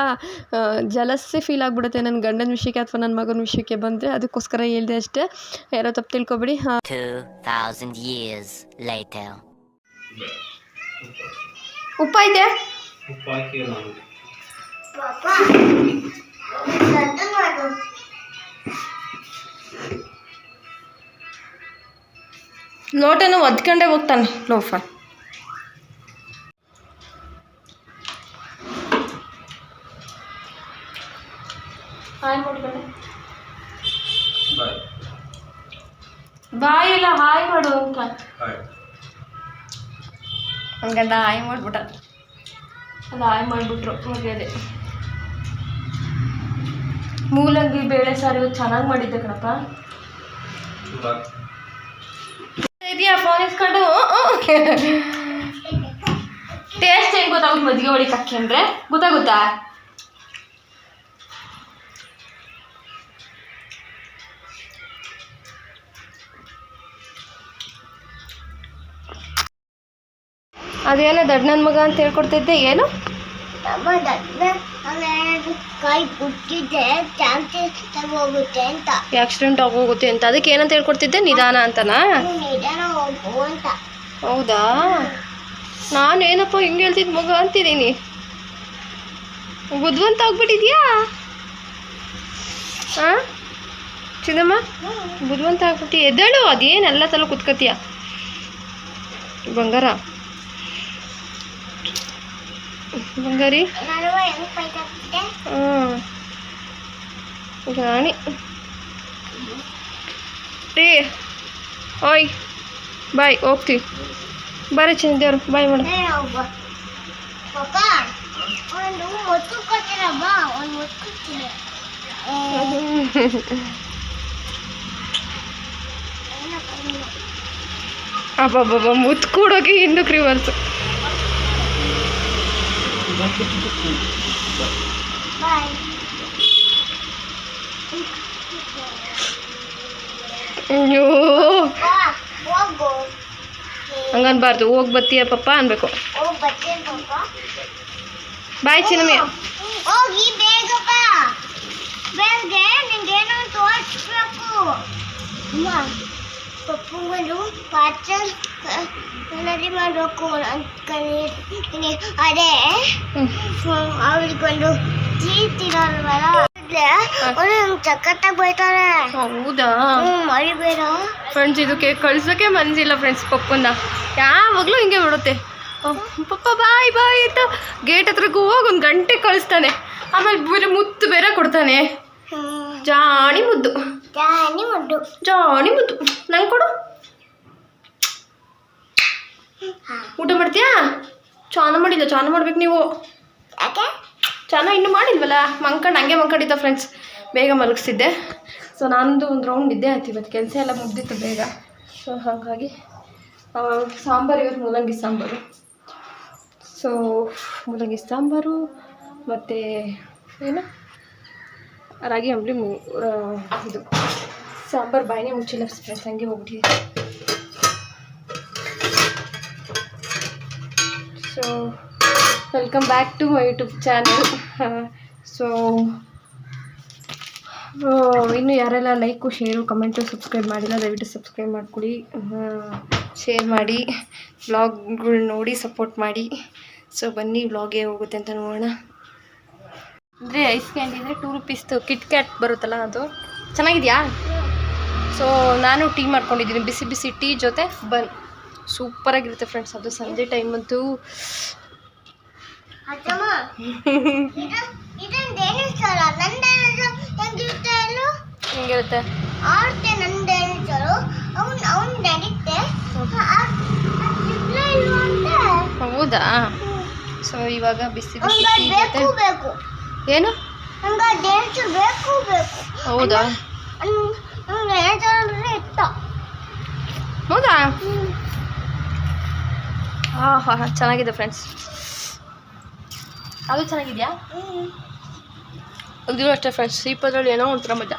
ಜಲಸಿ ಫೀಲ್ ಆಗಿಬಿಡುತ್ತೆ ನನ್ನ ಗಂಡನ ವಿಷಯಕ್ಕೆ ಅಥವಾ ನನ್ನ ಮಗನ ವಿಷಯಕ್ಕೆ ಬಂದರೆ. ಅದಕ್ಕೋಸ್ಕರ ಹೇಳಿದೆ ಅಷ್ಟೇ. ಯಾರೋ ತಪ್ಪು ತಿಳ್ಕೊಬೇಡಿ. 2,000 years later. ಉಪ್ಪ ಇದೆ? ಉಪ್ಪ ಹಾಕಿ ಲೋಟನು ಒದ್ಕೊಂಡೇ ಹೋಗ್ತಾನೆ ಲೋಫ ಹಾಯ್ ಮಾಡ್ಬೇಡ ಬಾಯ್ ಇಲ್ಲ ಹಾಯ್ ಮಾಡು ಅಂತ. ಹಾಯ್ ಹಂಗಂಡ ಹಾಯ್ ಮಾಡ್ಬಿಟ್ಟ ಅದು ಹಾಯ್ ಮಾಡಿಬಿಟ್ರು ಮರ್ಯಾದೆ ಮೂಲಂಗಿ ಬೇಳೆ ಸಾರು ಚೆನ್ನಾಗಿ ಮಾಡಿದ್ದೆ ಕಣಪ್ಪ. ಇದೆಯಾ ಫೋನ್ ಇಸ್ಕೊಂಡು ಟೇಸ್ಟ್ ಹೆಂಗೆ ಗೊತ್ತಾಗುತ್ತೆ ಮಜ್ಜಿಗೆ ಹೊಡಿಕ್ ಹಾಕ್ಯಂದ್ರೆ ಗೊತ್ತಾಗುತ್ತಾ ಅದೇನೋ ದೊಡ್ಡ ನನ್ನ ಮಗ ಅಂತ ಹೇಳ್ಕೊಡ್ತಿದ್ದೆ, ಏನು? ಕೈ ಬಿಟ್ಟಿದ್ದೆ ಹೋಗುತ್ತೆ ತಗೋಗುತ್ತೆ ಅಂತ. ಆಕ್ಸಿಡೆಂಟ್ ಆಗೋಗುತ್ತೆ ಅಂತ. ಅದಕ್ಕೆ ಏನಂತ ಹೇಳ್ಕೊಡ್ತಿದ್ದೆ? ನಿಧಾನ ಅಂತನಾ? ನಿಧಾನ ಹೋಗು ಅಂತ. ಹೌದಾ? ನಾನು ಏನಪ್ಪ ಹಿಂಗೆ ಹೇಳ್ತಿದ್ ಮಗ ಅಂತಿದ್ದೀನಿ ಬುದ್ಧಿವಂತ ಆಗ್ಬಿಟ್ಟಿದ್ಯಾ? ಹಾಂ ಚಿನ್ನಮ್ಮ ಬುದ್ಧಿವಂತ ಆಗ್ಬಿಟ್ಟು. ಎದ್ದೇಳು ಅದೇನೆಲ್ಲ ಸಲ ಕುತ್ಕತೀಯ ಬಂಗಾರ. ಬಂಗಾರಿ? ಗಾಣಿ ರೀ. ಓಯ್. ಬಾಯ್ ಹೋಗ್ತೀವಿ. ಬಾರಿ ಚಿನ್ನ ಬಾಯ್ ಮೇಡಮ್ ಅಬ್ಬಬ್ಬಬ್ಬ ಪಾಪ ಒಂದು ಮುತ್ತು ಕೊಟ್ಟಿರ ಬಾ ಒಂದು ಮುತ್ತು ಕೊಡ್ತೀನಿ ಏನಪ್ಪ ನೀನು? ಅಬ್ಬಬ್ಬಬ್ಬ ಮುತ್ತು ಕೂಡೋಕೆ ಹಿಂದಕ್ಕೆ ರಿವರ್ಸು ಬಾಯ್ ಅಯ್ಯೋ. ಹೋಗು ಹಂಗನ್ಬಾರ್ದು ಹೋಗಿ ಬತ್ತೀಯ ಪಪ್ಪ ಅನ್ಬೇಕು. ಹೋಗಿ ಬರ್ತೀನಿ ಪಾಪ ಬಾಯ್ ಚಿನ್ನಮಿ ಹೋಗಿ ಬೇಗ ಬಾ ಬೇಗ ನಿಂಗೇನೋ ತೋರಿಸ್ಬೇಕು. ಅಮ್ಮ ಪಪ್ಪಂಗನು ಪಾರ್ಸಲ್ ಕಲರಿ ಮಾಡಬೇಕು ಅನ್ಕೊಂಡಿದ್ದೀನಿ ಅದೇ ಅವ್ರಿಗೊಂದು ತೀರ್ತಿರಲ್ವಲ್ಲ ಅವನು ಸಖತ್ತಾಗಿ ಬೈತಾರೆ. ಹೌದಾ? ಹ್ಞೂ ಮರಿಬೇಡ. ಫ್ರೆಂಡ್ಸ್ ಇದಕ್ಕೆ ಕಳ್ಸೋಕೆ ಮನ್ಸಿಲ್ಲ ಫ್ರೆಂಡ್ಸ್ ಪಪ್ಪನ್ನ ಯಾವಾಗಲೂ ಹಿಂಗೆ ಬಿಡುತ್ತೆ. ಪಪ್ಪ ಬಾಯ್ ಬಾಯ್ ಅಂತ ಗೇಟ್ ಹತ್ರಕ್ಕೂ ಹೋಗಿ ಒಂದು ಗಂಟೆ ಕಳಿಸ್ತಾನೆ. ಆಮೇಲೆ ಬೇರೆ ಮುತ್ತು ಬೇರೆ ಕೊಡ್ತಾನೆ. ಜಾಣಿ ಮುದ್ದು. ಜಾಣಿ ಮುದ್ದು. ಜಾಣಿ ಮುದ್ದು. ನಂಗೆ ಕೊಡು. ಊಟ ಮಾಡ್ತೀಯಾ? ಚಾನ ಮಾಡಿಲ್ಲ ಚಾನ ಮಾಡ್ಬೇಕು ನೀವು. ಯಾಕೆ? ಚಾನ ಇನ್ನೂ ಮಾಡಿಲ್ವಲ್ಲ? ಮಂಕಂಡು ಹಂಗೆ ಮಂಕಂಡಿದ್ದ ಫ್ರೆಂಡ್ಸ್ ಬೇಗ ಮಲಗಿಸಿದ್ದೆ ಸೊ ನಂದು ಒಂದು ರೌಂಡ್ ಇದ್ದೆ ಆಯ್ತು ಇವತ್ತು. ಕೆಲಸ ಎಲ್ಲ ಮುಗ್ದಿತ್ತು ಬೇಗ. ಸೊ ಹಾಗಾಗಿ ಸಾಂಬಾರು ಇವತ್ತು ಮೂಲಂಗಿ ಸಾಂಬಾರು. ಸೊ ಮೂಲಂಗಿ ಸಾಂಬಾರು ಮತ್ತು ಏನು? ರಾಗಿ ಅಂಬಲಿ ಮು ಇದು ಸಾಂಬಾರು ಬಾಯಿನೇ ಮುಚ್ಚಿಲ್ಲ ಸ್ಪ್ರೆಸ್ ಹಂಗೆ ಹೋಗ್ಬಿಟ್ಟಿದೆ. So welcome back to my YouTube channel so ಇನ್ನು ಯಾರೆಲ್ಲ ಲೈಕು ಶೇರು ಕಮೆಂಟು ಸಬ್ಸ್ಕ್ರೈಬ್ ಮಾಡಿಲ್ಲ, ದಯವಿಟ್ಟು ಸಬ್ಸ್ಕ್ರೈಬ್ ಮಾಡಿಕೊಡಿ. ಶೇರ್ ಮಾಡಿ ವ್ಲಾಗ್ಗಳು ನೋಡಿ ಸಪೋರ್ಟ್ ಮಾಡಿ. ಸೊ ಬನ್ನಿ ವ್ಲಾಗೇ ಹೋಗುತ್ತೆ ಅಂತ ನೋಡೋಣ. ಅಂದರೆ ಐಸ್ ಕ್ಯಾಂಡಿ ಅಂದರೆ ಟೂ ರುಪೀಸ್ದು ಕಿಟ್ ಕ್ಯಾಟ್ ಬರುತ್ತಲ್ಲ ಅದು. ಚೆನ್ನಾಗಿದೆಯಾ? ಸೊ ನಾನು ಟೀ ಮಾಡ್ಕೊಂಡಿದ್ದೀನಿ. ಬಿಸಿ ಬಿಸಿ ಟೀ ಜೊತೆ ಬನ್ ಸೂಪರಾಗಿರುತ್ತೆ ಫ್ರೆಂಡ್ಸ್ ಅದು ಸಂಜೆ ಟೈಮ್ ಅಂತೂ. ಹೆಂಗಿರುತ್ತೆ? ಹೌದಾ. ಸೊ ಇವಾಗ ಬಿಸಿ ಬಿಸಿ ಟೀ ಜೊತೆ ಏನು? ಹೌದಾ? ಹೌದಾ? ಹಾಂ ಹಾಂ ಹಾಂ ಚೆನ್ನಾಗಿದೆ ಫ್ರೆಂಡ್ಸ್ ಅದು ಚೆನ್ನಾಗಿದೆಯಾ? ಅದಿರೋ ಅಷ್ಟೇ ಫ್ರೆಂಡ್ಸ್ ಸೀಪದ್ರಲ್ಲಿ ಏನೋ ಒಂಥರ ಮಜಾ.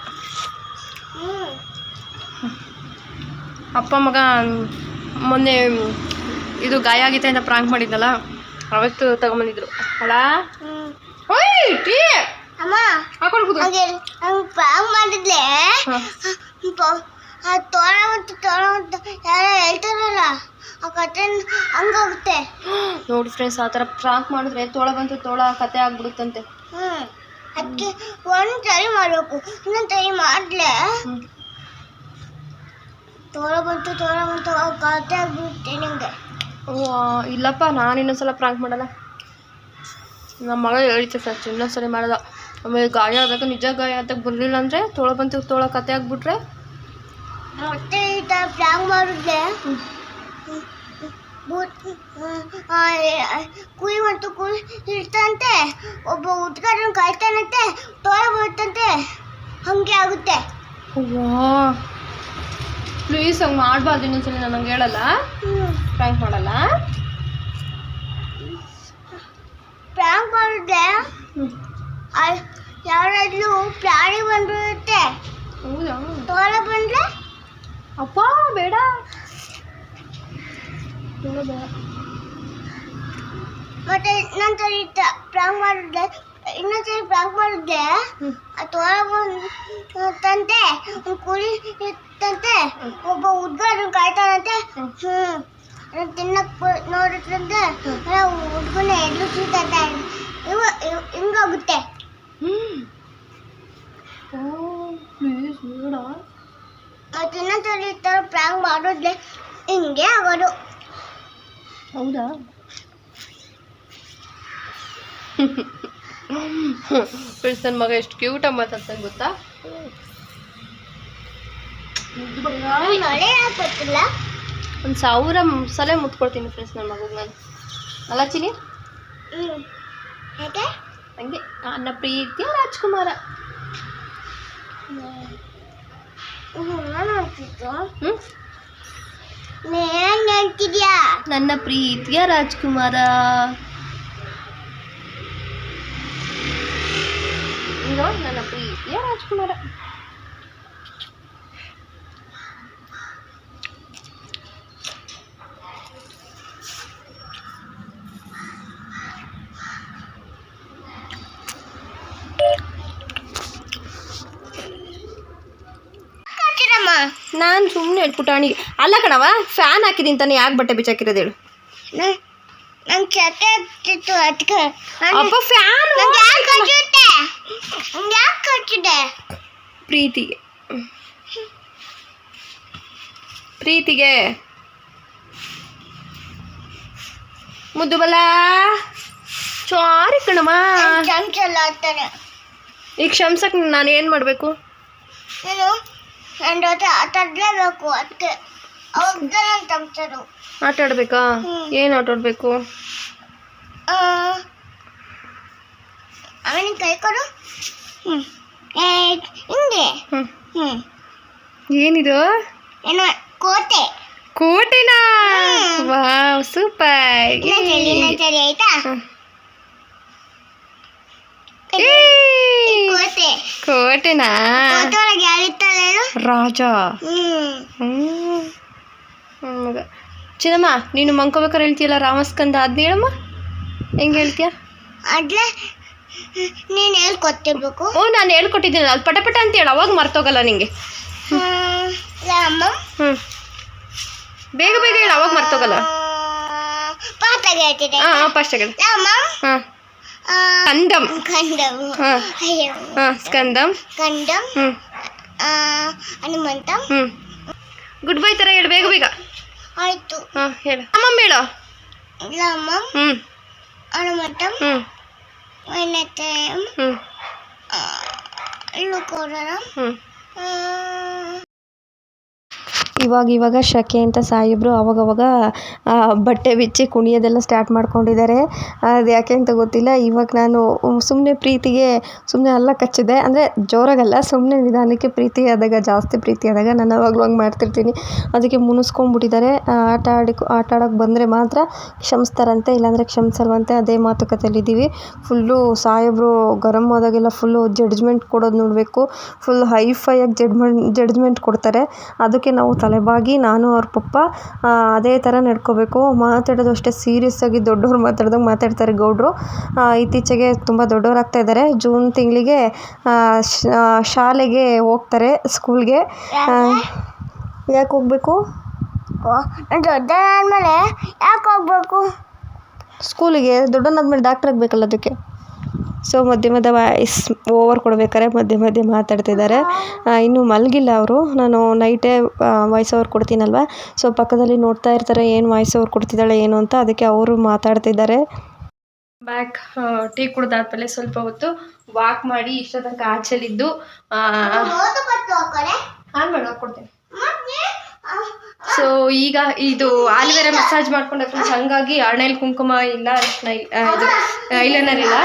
ಅಪ್ಪ ಮಗ ಮೊನ್ನೆ ಇದು ಗಾಯ ಆಗಿದೆ ಅಂತ ಪ್ರಾಂಕ್ ಮಾಡಿದ್ನಲ್ಲ ಅವತ್ತು ತಗೊಂಬಂದಿದ್ರು. ಅಲ್ಲ ಹ್ಮ್ ಅಮ್ಮ ಹಾಕೊಂಡು ಕೂತು ಹಂಗೆ ಹಂಗೆ ಪ್ರಾಂಗ್ ಮಾಡಿದ್ಲೆ ಆ ತೋಳ ಮತ್ತು ತೋಳ ಅಂತ ಯಾರೋ ಹೇಳ್ತಾರಲ್ಲ ಆ ಕತೆ ಹಂಗಾಗುತ್ತೆ ನೋಡಿ ಫ್ರೆಂಡ್ಸ್ ಆ ಥರ ಪ್ರಾಂಕ್ ಮಾಡಿದ್ರೆ ತೋಳ ಬಂತು ತೋಳ ಕತೆ ಆಗ್ಬಿಡುತ್ತಂತೆ. ಹ್ಮ್. ಅದಕ್ಕೆ ಒಂದ್ ಸರಿ ಮಾಡಬೇಕು ಇನ್ನೊಂದು ಸರಿ ಮಾಡ್ಲೆ. ತೋಳ ಬಂತು ತೋಳ ಬಂತು ಆ ಕತೆ ಆಗ್ಬಿಡುತ್ತೆ ನಿಂಗೆ. ಓ ಇಲ್ಲಪ್ಪ ನಾನು ಇನ್ನೊಂದ್ಸಲ ಪ್ರಾಂಕ್ ಮಾಡಲ್ಲ. ನಮ್ಮ ಮಗ ಹೇಳ್ತೆ ಫ್ರೆಂಡ್ಸ್ ಸರಿ ಮಾಡಲ್ಲ ಆಮೇಲೆ ಗಾಯ ಆದಾಗ ನಿಜ ಗಾಯ ಆದಾಗ ಬರಲಿಲ್ಲ ಅಂದರೆ ತೋಳ ಬಂತು ತೋಳ ಕತೆ ಆಗಿಬಿಟ್ರೆ. ಮತ್ತೆ ಈ ಥರ ಮಾಡಿದ್ರೆ ಕುಯ್ ಮತ್ತು ಕುಯ್ ಇರ್ತಂತೆ ಒಬ್ಬ ಹುಡುಗರನ್ನು ಕಾಯ್ತಾನಂತೆ ತೋಳ ಬರುತ್ತಂತೆ ಹಂಗೆ ಆಗುತ್ತೆ. ಪ್ಲೀಸ್ ಹಂಗೆ ಮಾಡಬಾರ್ದು ಇನ್ನೊಂದ್ಸಲ ನಾನು ಹಂಗೆ ಹೇಳಲ್ಲ. ಟ್ರ್ಯಾಂಕ್ ಮಾಡಲ್ಲ. ಪ್ಲಾನ್ ಮಾಡಿದ್ರೆ ಹ್ಞೂ ಯಾರಾದ್ರೂ ಪ್ರಾಣಿ ಬಂದಿರುತ್ತೆ ಹೌದಾ? ತೋಳ ಬಂದ್ರೆ? ಅಪ್ಪ ಬೇಡ. ತೋಳ ಬೇಡ. ಮತ್ತೆ ಇನ್ನೊಂದ್ಸರಿ ಪ್ರಾಂಕ್ ಮಾಡಿದ್ರೆ ಇನ್ನೊಂದ್ಸರಿ ಪ್ರಾಂಕ್ ಮಾಡಿದ್ರೆ ಹ್ಞೂ ಆ ತೋಳ ಬಂತಂತೆ ಒಂದ್ ಕುರಿ ಇತ್ತಂತೆ ಒಬ್ಬ ಹುಡ್ಗ ಕಾಯ್ತಾನಂತೆ. ಹ್ಮ್. ಹ್ಮ್. ಅದನ್ನ ತಿನ್ನಕ್ ಬ- ಎದುರಿಸಿದಂತೆ ಇವ ಇವ್- ಹಿಂಗಾಗುತ್ತೆ. ಓ ಪ್ಲೀಸ್ ಬೇಡ ಮತ್ತೆ ಇನ್ನೊಂದ್ಸರಿ ಈ ಥರ ಪ್ರಾಂಕ್ ಮಾಡಿದ್ರೆ ಹಿಂಗೆ ಆಗೋದು. ಹೌದಾ? ಫ್ರೆಂಡ್ಸ್ ನನ್ನ ಮಗ ಎಷ್ಟು ಕ್ಯೂಟಾಗಿ ಮಾತಾಡ್ತಾನೆ ಗೊತ್ತಾ? ಒಂದು ಸಾವಿರ ಸಲ ಮುತ್ಕೊಳ್ತೀನಿ ಫ್ರೆಂಡ್ಸ್ ನನ್ನ ಮಗಗೆ ನಾನು ಅಲ್ಲ ಚಿನಿ ಹ್ಮ್. ಯಾಕೆ ಹಂಗೆ. ನನ್ನ ಪ್ರೀತಿಯ ರಾಜ್ಕುಮಾರ. ಹ್ಮ್. ನಾನು ಅಂತಿದ್ದು ಹ್ಞೂ ಏನ್ ಹೇಳ್ತಿದ್ಯಾ? ನನ್ನ ಪ್ರೀತಿಯ ರಾಜ್ಕುಮಾರ. ಇರೋ ನನ್ನ ಪ್ರೀತಿಯ ರಾಜ್ಕುಮಾರ. ಪುಟಾಣಿ ಅಲ್ಲ ಕಣವ ಫ್ಯಾನ್ ಹಾಕಿದೀನಿ ತಾನೆ ಯಾಕೆ ಬಟ್ಟೆ ಬಿಚ್ಚಾಕಿರೋದು ಹೇಳು. ನಂಗೆ ಚಕ್ಕೆ ಆಗ್ತಿತ್ತು ಅದಕ್ಕೆ ಅಪ್ಪ ಫ್ಯಾನ್ ನಂಗೆ ಯಾಕೆ ಪ್ರೀತಿಗೆ. ಪ್ರೀತಿಗೆ. ಮುದ್ದು ಬಲ. ಸಾರಿ ಕಣಮ್ಮ ಈಗ ಕ್ಷಮ್ಸಕ್ ನಾನು ಏನು ಮಾಡಬೇಕು? ನನ್ನ ಜೊತೆ ಅದಕ್ಕೆ ಅವಾಗ ನಾನು ಚಮಚರು ಆಟ ಆಡ್ಬೇಕಾ? ಏನು ಆಟ ಆಡಬೇಕು? ಅವನಿಗೆ ಕೈ ಕೊಡು ಹ್ಞೂ ಹಿಂಗೆ. ಹ್ಞೂ ಏನಿದು? ಏನೋ ಕೋಟೆ. ಕೋಟೆನಾ? Wow super. ಆಯ್ತಾ? ಕೋಟೆ. ಕೋಟೆನಾ? ಕೋಟೆ ಒಳಗೆ ಯಾರಿರ್ತಾರೆ ಹೇಳು? ರಾಜ. ಮಗ. ಚಿನ್ನಮ್ಮ ನೀನು ಮಂಕೋಬೇಕಾರೆ ಹೇಳ್ತೀಯಲ್ಲ ರಾಮಸ್ಕಂದ? ಅದನ್ನ ಹೇಳಮ್ಮ. ಹೆಂಗೆ ಹೇಳ್ತೀಯ? ಅದ್ಲೆ ನೀನು ಹೇಳ್ಕೊತಿರ್ಬೇಕು ಓ ನಾನು ಹೇಳ್ಕೊಟ್ಟಿದ್ದೀನಿ. ಅದು ಪಟ ಪಟ ಅಂತ ಹೇಳ. ಅವಾಗ ಮರ್ತೋಗಲ್ಲ ನಿಂಗೆ. ಹ್ಮ್, ರಾಮ. ಹ್ಞೂ ಬೇಗ ಬೇಗ ಹೇಳ. ಅವಾಗ ಮರ್ತೋಗಲ್ಲ. ಪಾತಾಗ ಹೇಳ್ತಿದ್ದೆ. ಹಾಂ ಹಾಂ ಫಸ್ಟ್ ಹೇಳು ರಾಮ. ಹಾಂ. ಆ, ಕಂದಂ ಕಂಡವು ಹಾಂ ಅಯ್ಯೋ ಹಾಂ ಸ್ಕಂದಂ ಕಂಡಂ ಹ್ಞೂ ಆ, ಹನುಮಂತ ಹ್ಞೂ ಗುಡ್ ಬೈ ಥರ ಹೇಳು ಬೇಗ ಬೇಗ ಆಯ್ತು ಹಾಂ ಹೇಳು ಅಮ್ಮಮ್ಮ ಹೇಳು ರಾಮ ಹ್ಞೂ ಹನುಮಂತ ಹ್ಞೂ ವೈನತೆ ಹ್ಞೂ ಲುಕೋರರ ಹ್ಞೂ ಇವಾಗ ಇವಾಗ ಶೆಕೆ ಅಂತ ಸಾಹೇಬರು ಅವಾಗ ಅವಾಗ ಬಟ್ಟೆ ಬಿಚ್ಚಿ ಕುಣಿಯೋದೆಲ್ಲ ಸ್ಟಾರ್ಟ್ ಮಾಡ್ಕೊಂಡಿದ್ದಾರೆ ಅದು ಯಾಕೆ ಅಂತ ಗೊತ್ತಿಲ್ಲ. ಇವಾಗ ನಾನು ಸುಮ್ಮನೆ ಪ್ರೀತಿಗೆ ಸುಮ್ಮನೆ ಅಲ್ಲ ಕಚ್ಚಿದೆ. ಅಂದರೆ ಜೋರಾಗಲ್ಲ ಸುಮ್ಮನೆ ನಿಧಾನಕ್ಕೆ ಪ್ರೀತಿ ಆದಾಗ, ಜಾಸ್ತಿ ಪ್ರೀತಿ ಆದಾಗ ನಾನು ಅವಾಗಲೂ ಹಂಗೆ ಮಾಡ್ತಿರ್ತೀನಿ. ಅದಕ್ಕೆ ಮುನಿಸ್ಕೊಂಡ್ಬಿಟ್ಟಿದ್ದಾರೆ ಆಟ ಆಡಿ ಆಟ ಆಡೋಕ್ಕೆ ಬಂದರೆ ಮಾತ್ರ ಕ್ಷಮಿಸ್ತಾರಂತೆ, ಇಲ್ಲಾಂದರೆ ಕ್ಷಮಿಸಲ್ವಂತೆ ಅದೇ ಮಾತುಕತೆಯಲ್ಲಿದ್ದೀವಿ. ಫುಲ್ಲು ಸಾಹೇಬರು ಗರಂ ಆದಾಗೆಲ್ಲ ಫುಲ್ಲು ಜಡ್ಜ್ಮೆಂಟ್ ಕೊಡೋದು ನೋಡಬೇಕು. ಫುಲ್ ಹೈ ಫೈಯಾಗಿ ಜಡ್ಮೆಂಟ್ ಜಡ್ಜ್ಮೆಂಟ್ ಕೊಡ್ತಾರೆ. ಅದಕ್ಕೆ ನಾವು ತಲೆಬಾಗಿ ನಾನು ಅವ್ರ ಪಪ್ಪ ಅದೇ ಥರ ನಡ್ಕೋಬೇಕು. ಮಾತಾಡೋದು ಅಷ್ಟೇ ಸೀರಿಯಸ್ಸಾಗಿ ದೊಡ್ಡವ್ರು ಮಾತಾಡ್ದಂಗೆ ಮಾತಾಡ್ತಾರೆ ಗೌಡ್ರು. ಇತ್ತೀಚೆಗೆ ತುಂಬ ದೊಡ್ಡವರಾಗ್ತಾ ಇದ್ದಾರೆ ಜೂನ್ ತಿಂಗಳಿಗೆ ಶಾಲೆಗೆ ಹೋಗ್ತಾರೆ ಸ್ಕೂಲ್ಗೆ ಯಾಕೆ ಹೋಗಬೇಕು? ಯಾಕೆ ಹೋಗ್ಬೇಕು? ಸ್ಕೂಲಿಗೆ ದೊಡ್ಡವನಾದ್ಮೇಲೆ ಡಾಕ್ಟರ್ ಆಗಬೇಕಲ್ಲ ಅದಕ್ಕೆ. ಸೊ ಮಧ್ಯೆ ಮಧ್ಯೆ ವಾಯ್ಸ್ ಓವರ್ ಕೊಡ್ಬೇಕಾದ್ರೆ ಮಧ್ಯೆ ಮಧ್ಯೆ ಮಾತಾಡ್ತಿದ್ದಾರೆ. ಇನ್ನು ಮಲಗಿಲ್ಲ ಅವರು. ನಾನು ನೈಟೇ ವಾಯ್ಸ್ ಓವರ್ ಕೊಡ್ತೀನಲ್ವ? ಸೊ ಪಕ್ಕದಲ್ಲಿ ನೋಡ್ತಾ ಇರ್ತಾರೆ, ಏನು ವಾಯ್ಸ್ ಓವರ್ ಕೊಡ್ತಿದ್ದಾಳೆ, ಏನು ಅಂತ. ಅದಕ್ಕೆ ಅವರು ಮಾತಾಡ್ತಿದ್ದಾರೆ. ಬ್ಯಾಕ್ ಟೀ ಕುಡ್ದಾದ್ಮೇಲೆ ಸ್ವಲ್ಪ ಹೊತ್ತು ವಾಕ್ ಮಾಡಿ ಇಷ್ಟ ತನಕ ಆಚೆಲಿದ್ದು ಸೊ ಈಗ ಇದು ಆಲಿವೆರಾ ಮಸಾಜ್ ಮಾಡ್ಕೊಂಡ್ರೆ ಫ್ರೆಂಡ್ಸ್ ಹಂಗಾಗಿ ಹಣೆಲ್ ಕುಂಕುಮ ಇಲ್ಲ, ಅರಿಶಿನ ಇದು ಐಲೈನರ್ ಇಲ್ಲ.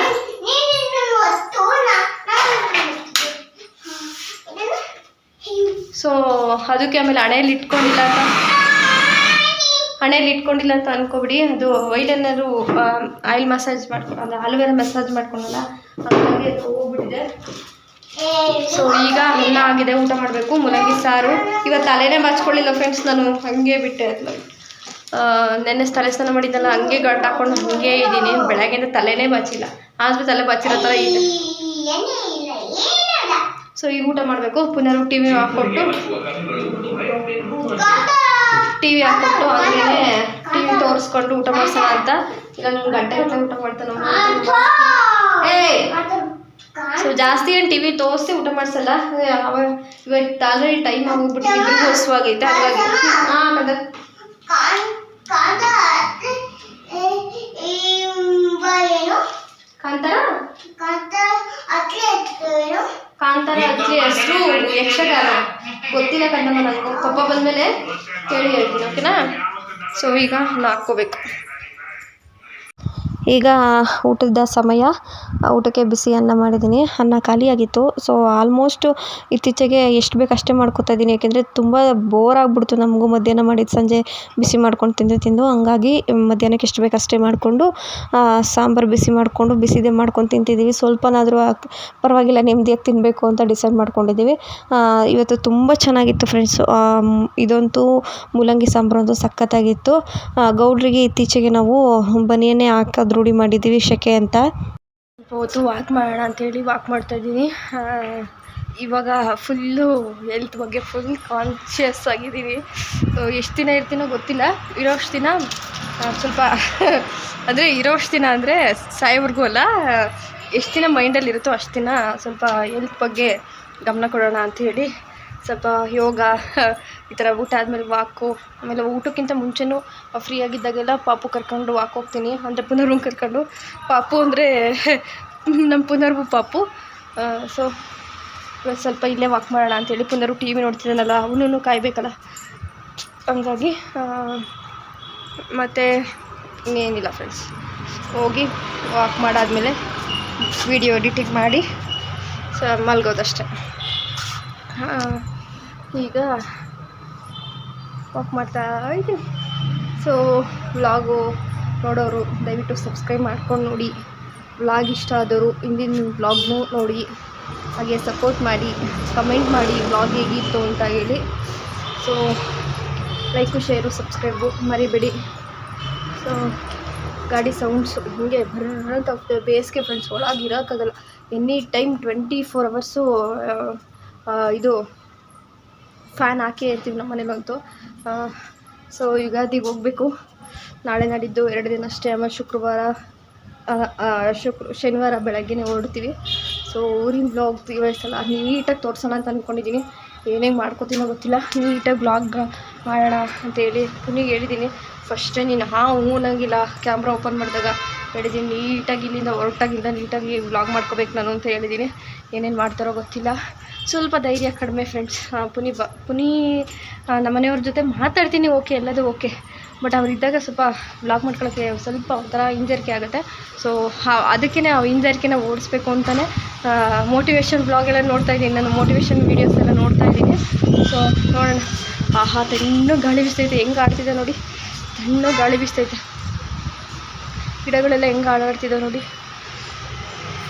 ಸೊ ಅದಕ್ಕೆ ಆಮೇಲೆ ಹಣೆಯಲ್ಲಿ ಇಟ್ಕೊಂಡಿಲ್ಲ ಅಂತ. ಹಣೆಯಲ್ಲಿ ಇಟ್ಕೊಂಡಿಲ್ಲ ಅಂತ ಅನ್ಕೋಬಿಡಿ. ಅದು ಐಲೈನರು ಆಯಿಲ್ ಮಸಾಜ್ ಮಾಡ್ಕೊಂಡು ಅದು ಆಲುವೆರಾ ಮಸಾಜ್ ಮಾಡ್ಕೊಂಡಲ್ಲ ಹಾಗಾಗಿ ಅದು ಹೋಗ್ಬಿಟ್ಟಿದೆ. ಸೊ ಈಗ ಅನ್ನ ಆಗಿದೆ, ಊಟ ಮಾಡಬೇಕು. ಮುಲಂಗಿ ಸಾರು. ಇವತ್ತು ತಲೆನೇ ಬಾಚ್ಕೊಳ್ಳಿಲ್ಲ ಫ್ರೆಂಡ್ಸ್ ನಾನು. ಹಾಗೆ ಬಿಟ್ಟೆ ನೆನ್ನೆ ತಲೆ ಸ್ನಾನ ಮಾಡಿದ್ದಲ್ಲ ಹಂಗೆ ಗಟ್ಟಾಕೊಂಡು ಹಾಕೊಂಡು ಹಾಗೆ ಇದ್ದೀನಿ. ಬೆಳಗ್ಗೆಯಿಂದ ತಲೆನೇ ಬಾಚಿಲ್ಲ. ತಲೆ ಬಾಚಿರೋ ಥರ ಇದೆ. ಸೊ ಈಗ ಊಟ ಮಾಡಬೇಕು. ಪುನರ್ ಟಿ ವಿ ಹಾಕ್ಕೊಟ್ಟು ಟಿ ವಿ ಹಾಕ್ಕೊಟ್ಟು ಆಮೇಲೆ ಟಿ ತೋರಿಸ್ಕೊಂಡು ಊಟ ಮಾಡ್ಸೋಣ ಅಂತ. ಇಲ್ಲ ನಾನು ಗಂಟೆ ಗಂಟೆ ಊಟ ಮಾಡ್ತಾನೆ ಸೊ ಜಾಸ್ತಿ ಏನು ಟಿ ವಿ ತೋರಿಸಿ ಊಟ ಮಾಡಿಸಲ್ಲ. ಅವಾಗ ಇವತ್ತು ಆಲ್ರೆಡಿ ಟೈಮ್ ಆಗೋಗ್ಬಿಟ್ಟು ಇಬ್ಬರಿಗೂ ಹಸುವಾಗೈತೆ ಹಾಗಾಗಿ. ಹಾಂ ಕಾಂತಾರ? ಕಾಂತಾರ ಅಜ್ಜಿ ಹೆಸರು ಯಕ್ಷಗಾನ. ಗೊತ್ತಿಲ್ಲ ಕಣ್ಣಮ್ಮ ನನಗೂ ಪಪ್ಪ ಬಂದಮೇಲೆ ಕೇಳಿ ಹೇಳ್ತೀನಿ ಓಕೆನಾ ಸೊ ಈಗ ಹಾಕ್ಕೋಬೇಕು ಈಗ ಊಟದ ಸಮಯ. ಊಟಕ್ಕೆ ಬಿಸಿ ಅನ್ನ ಮಾಡಿದ್ದೀನಿ. ಅನ್ನ ಖಾಲಿಯಾಗಿತ್ತು. ಸೊ ಆಲ್ಮೋಸ್ಟ್ ಇತ್ತೀಚೆಗೆ ಎಷ್ಟು ಬೇಕು ಅಷ್ಟೇ ಮಾಡ್ಕೊತಾ ಇದ್ದೀನಿ ಯಾಕೆಂದರೆ ತುಂಬ ಬೋರ್ ಆಗಿಬಿಡ್ತು ನಮಗೂ ಮಧ್ಯಾಹ್ನ ಮಾಡಿದ್ದು ಸಂಜೆ ಬಿಸಿ ಮಾಡ್ಕೊಂಡು ತಿಂದು ತಿಂದು. ಹಂಗಾಗಿ ಮಧ್ಯಾಹ್ನಕ್ಕೆ ಎಷ್ಟು ಬೇಕು ಅಷ್ಟೇ ಮಾಡಿಕೊಂಡು ಸಾಂಬಾರು ಬಿಸಿ ಮಾಡಿಕೊಂಡು, ಬಿಸಿದೇ ಮಾಡ್ಕೊಂಡು ತಿಂತಿದ್ದೀವಿ ಸ್ವಲ್ಪನಾದರೂ ಪರವಾಗಿಲ್ಲ ನೆಮ್ಮದಿಯಾಗಿ ತಿನ್ನಬೇಕು ಅಂತ ಡಿಸೈಡ್ ಮಾಡ್ಕೊಂಡಿದ್ದೀವಿ ಇವತ್ತು ತುಂಬ ಚೆನ್ನಾಗಿತ್ತು ಫ್ರೆಂಡ್ಸ್ ಇದಂತೂ ಮೂಲಂಗಿ ಸಾಂಬಾರು ಅಂತೂ ಸಖತ್ತಾಗಿತ್ತು. ಗೌಡ್ರಿಗೆ ಇತ್ತೀಚೆಗೆ ನಾವು ಬನಿಯನ್ನೇ ಹಾಕೋದು ರೂಢಿ ಮಾಡಿದ್ದೀವಿ ಸೆಕೆ ಅಂತ. ಹೊತ್ತು ವಾಕ್ ಮಾಡೋಣ ಅಂತೇಳಿ ವಾಕ್ ಮಾಡ್ತಾಯಿದ್ದೀನಿ ಇವಾಗ ಫುಲ್ಲು ಹೆಲ್ತ್ ಬಗ್ಗೆ ಫುಲ್ ಕಾನ್ಷಿಯಸ್ ಆಗಿದ್ದೀನಿ ಎಷ್ಟು ದಿನ ಇರ್ತೀನೋ ಗೊತ್ತಿಲ್ಲ. ಇರೋಷ್ಟು ದಿನ ಸ್ವಲ್ಪ, ಅಂದರೆ ಇರೋಷ್ಟು ದಿನ ಅಂದರೆ ಸಾಯೋವರೆಗೂ ಅಲ್ಲ, ಎಷ್ಟು ದಿನ ಮೈಂಡಲ್ಲಿ ಇರುತ್ತೋ ಅಷ್ಟು ದಿನ ಸ್ವಲ್ಪ ಹೆಲ್ತ್ ಬಗ್ಗೆ ಗಮನ ಕೊಡೋಣ ಅಂಥೇಳಿ ಸ್ವಲ್ಪ ಯೋಗ ಈ ಥರ ಊಟ ಆದಮೇಲೆ ವಾಕು, ಆಮೇಲೆ ಊಟಕ್ಕಿಂತ ಮುಂಚೆನೂ ಫ್ರೀ ಆಗಿದ್ದಾಗೆಲ್ಲ ಪಾಪು ಕರ್ಕೊಂಡು ವಾಕ್ ಹೋಗ್ತೀನಿ. ಅಂದರೆ ಪುನರ್ವು ಕರ್ಕೊಂಡು ಪಾಪು ಅಂದರೆ ನಮ್ಮ ಪುನರ್ವು ಪಾಪು. ಸೊ ಸ್ವಲ್ಪ ಇಲ್ಲೇ ವಾಕ್ ಮಾಡೋಣ ಅಂತೇಳಿ ಪುನರು ಟಿ ವಿ ನೋಡ್ತಿದ್ದಾನಲ್ಲ ಅವನೂ ಕಾಯಬೇಕಲ್ಲ. ಹಂಗಾಗಿ ಮತ್ತು ಇನ್ನೇನಿಲ್ಲ ಫ್ರೆಂಡ್ಸ್ ಹೋಗಿ ವಾಕ್ ಮಾಡಾದಮೇಲೆ ವಿಡಿಯೋ ಎಡಿಟಿಂಗ್ ಮಾಡಿ, ಸೊ ಮಲ್ಗೋದಷ್ಟೆ. ಈಗ ವಾಕ್ ಮಾಡ್ತಾ ಇದ್ದೀನಿ. ಸೊ ವ್ಲಾಗು ನೋಡೋರು, ದಯವಿಟ್ಟು ಸಬ್ಸ್ಕ್ರೈಬ್ ಮಾಡ್ಕೊಂಡು ನೋಡಿ. ವ್ಲಾಗ್ ಇಷ್ಟ ಆದವರು ಹಿಂದಿನ ವ್ಲಾಗ್ನೂ ನೋಡಿ. ಹಾಗೆ ಸಪೋರ್ಟ್ ಮಾಡಿ ಕಮೆಂಟ್ ಮಾಡಿ ವ್ಲಾಗ್ ಹೇಗಿತ್ತು ಅಂತ ಹೇಳಿ. ಸೊ ಲೈಕು ಶೇರು ಸಬ್ಸ್ಕ್ರೈಬು ಮರಿಬೇಡಿ. ಸೊ ಗಾಡಿ ಸೌಂಡ್ಸು ಹಿಂಗೆ ಬರೋಂತ ಅಂತ ಹೋಗ್ತದೆ ಬೇಸಿಗೆ ಫ್ರೆಂಡ್ಸ್ ಒಳಗೆ ಇರೋಕ್ಕಾಗಲ್ಲ any time twenty four hours ಇದು ಫ್ಯಾನ್ ಹಾಕೇ ಇರ್ತೀವಿ ನಮ್ಮ ಮನೇಲಂತೂ ಸೊ ಯುಗಾದಿಗೆ ಹೋಗಬೇಕು. ನಾಳೆ ನಾಡಿದ್ದು ಎರಡು ದಿನ ಅಷ್ಟೇ, ಆಮೇಲೆ ಶುಕ್ರವಾರ ಶುಕ್ರ, ಶನಿವಾರ ಬೆಳಗ್ಗೆನೇ ಹೊರಡ್ತೀವಿ. ಸೊ ಊರಿನ ಬ್ಲಾಗ್ ಇವತ್ತಲ್ಲ ನೀಟಾಗಿ ತೋರಿಸೋಣ ಅಂತ ಅಂದ್ಕೊಂಡಿದ್ದೀನಿ ಏನೇನು ಮಾಡ್ಕೋತೀನೋ ಗೊತ್ತಿಲ್ಲ. ನೀಟಾಗಿ ಬ್ಲಾಗ್ ಮಾಡೋಣ ಅಂತೇಳಿ ಪುನಿಗೆ ಹೇಳಿದ್ದೀನಿ ಫಸ್ಟೇ ನೀನು ಹಾ ಹ್ಞೂ ಅನ್ನಂಗಿಲ್ಲ ಕ್ಯಾಮ್ರಾ ಓಪನ್ ಮಾಡಿದಾಗ. ಹೇಳಿದ್ದೀನಿ ನೀಟಾಗಿ ಇಲ್ಲಿಂದ ಹೊರಟಾಗಿಂದ ನೀಟಾಗಿ ವ್ಲಾಗ್ ಮಾಡ್ಕೋಬೇಕು ನಾನು ಅಂತ ಹೇಳಿದ್ದೀನಿ ಏನೇನು ಮಾಡ್ತಾರೋ ಗೊತ್ತಿಲ್ಲ. ಸ್ವಲ್ಪ ಧೈರ್ಯ ಕಡಿಮೆ ಫ್ರೆಂಡ್ಸ್ ಪುನಿ ಬ, ಪುನಿ ನಮ್ಮನೆಯವ್ರ ನಮ್ಮ ಮನೆಯವ್ರ ಜೊತೆ ಮಾತಾಡ್ತೀನಿ ಓಕೆ ಎಲ್ಲದೂ ಓಕೆ ಬಟ್ ಅವರಿದ್ದಾಗ ಸ್ವಲ್ಪ ಬ್ಲಾಗ್ ಮಾಡ್ಕೊಳ್ಳೋಕ್ಕೆ ಸ್ವಲ್ಪ ಒಂಥರ ಹಿಂಜರಿಕೆ ಆಗುತ್ತೆ. ಸೊ ಅದಕ್ಕೆ ಆ ಹಿಂಜರಿಕೆನ ಓಡಿಸ್ಬೇಕು ಅಂತಲೇ ಮೋಟಿವೇಶನ್ ಬ್ಲಾಗ್ ಎಲ್ಲ ನೋಡ್ತಾ ಇದ್ದೀನಿ. ನಾನು ಮೋಟಿವೇಶನ್ ವೀಡಿಯೋಸ್ ಎಲ್ಲ ನೋಡ್ತಾ ಇದ್ದೀನಿ. ಸೊ ನೋಡೋಣ. ಆಹಾ ತಣ್ಣು ಗಾಳಿ ಬೀಸ್ತೈತೆ. ಹೆಂಗೆ ಆಡ್ತಿದೆ ನೋಡಿ. ತಣ್ಣು ಗಾಳಿ ಬೀಸ್ತೈತೆ. ಗಿಡಗಳೆಲ್ಲ ಹೆಂಗೆ ಆಡಾಡ್ತಿದೆ ನೋಡಿ.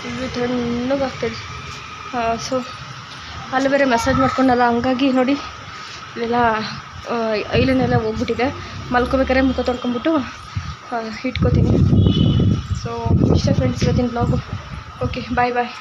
ಇದು ತಣ್ಣಗೆ ಆಗ್ತದೆ. ಸೊ ಅಲ್ಲಿ ಬೇರೆ ಮಸಾಜ್ ಮಾಡ್ಕೊಂಡಲ್ಲ, ಹಂಗಾಗಿ ನೋಡಿ ಇಲ್ಲೆಲ್ಲ ಐಲನ್ನೆಲ್ಲ ಹೋಗ್ಬಿಟ್ಟಿದೆ. ಮಲ್ಕೋಬೇಕಾದ್ರೆ ಮುಖ ತೊಳ್ಕೊಂಬಿಟ್ಟು ಇಟ್ಕೋತೀನಿ. ಸೊ ಇಷ್ಟ ಫ್ರೆಂಡ್ಸ್ ಇವತ್ತಿನ ಬ್ಲಾಗು ಓಕೆ ಬಾಯ್ ಬಾಯ್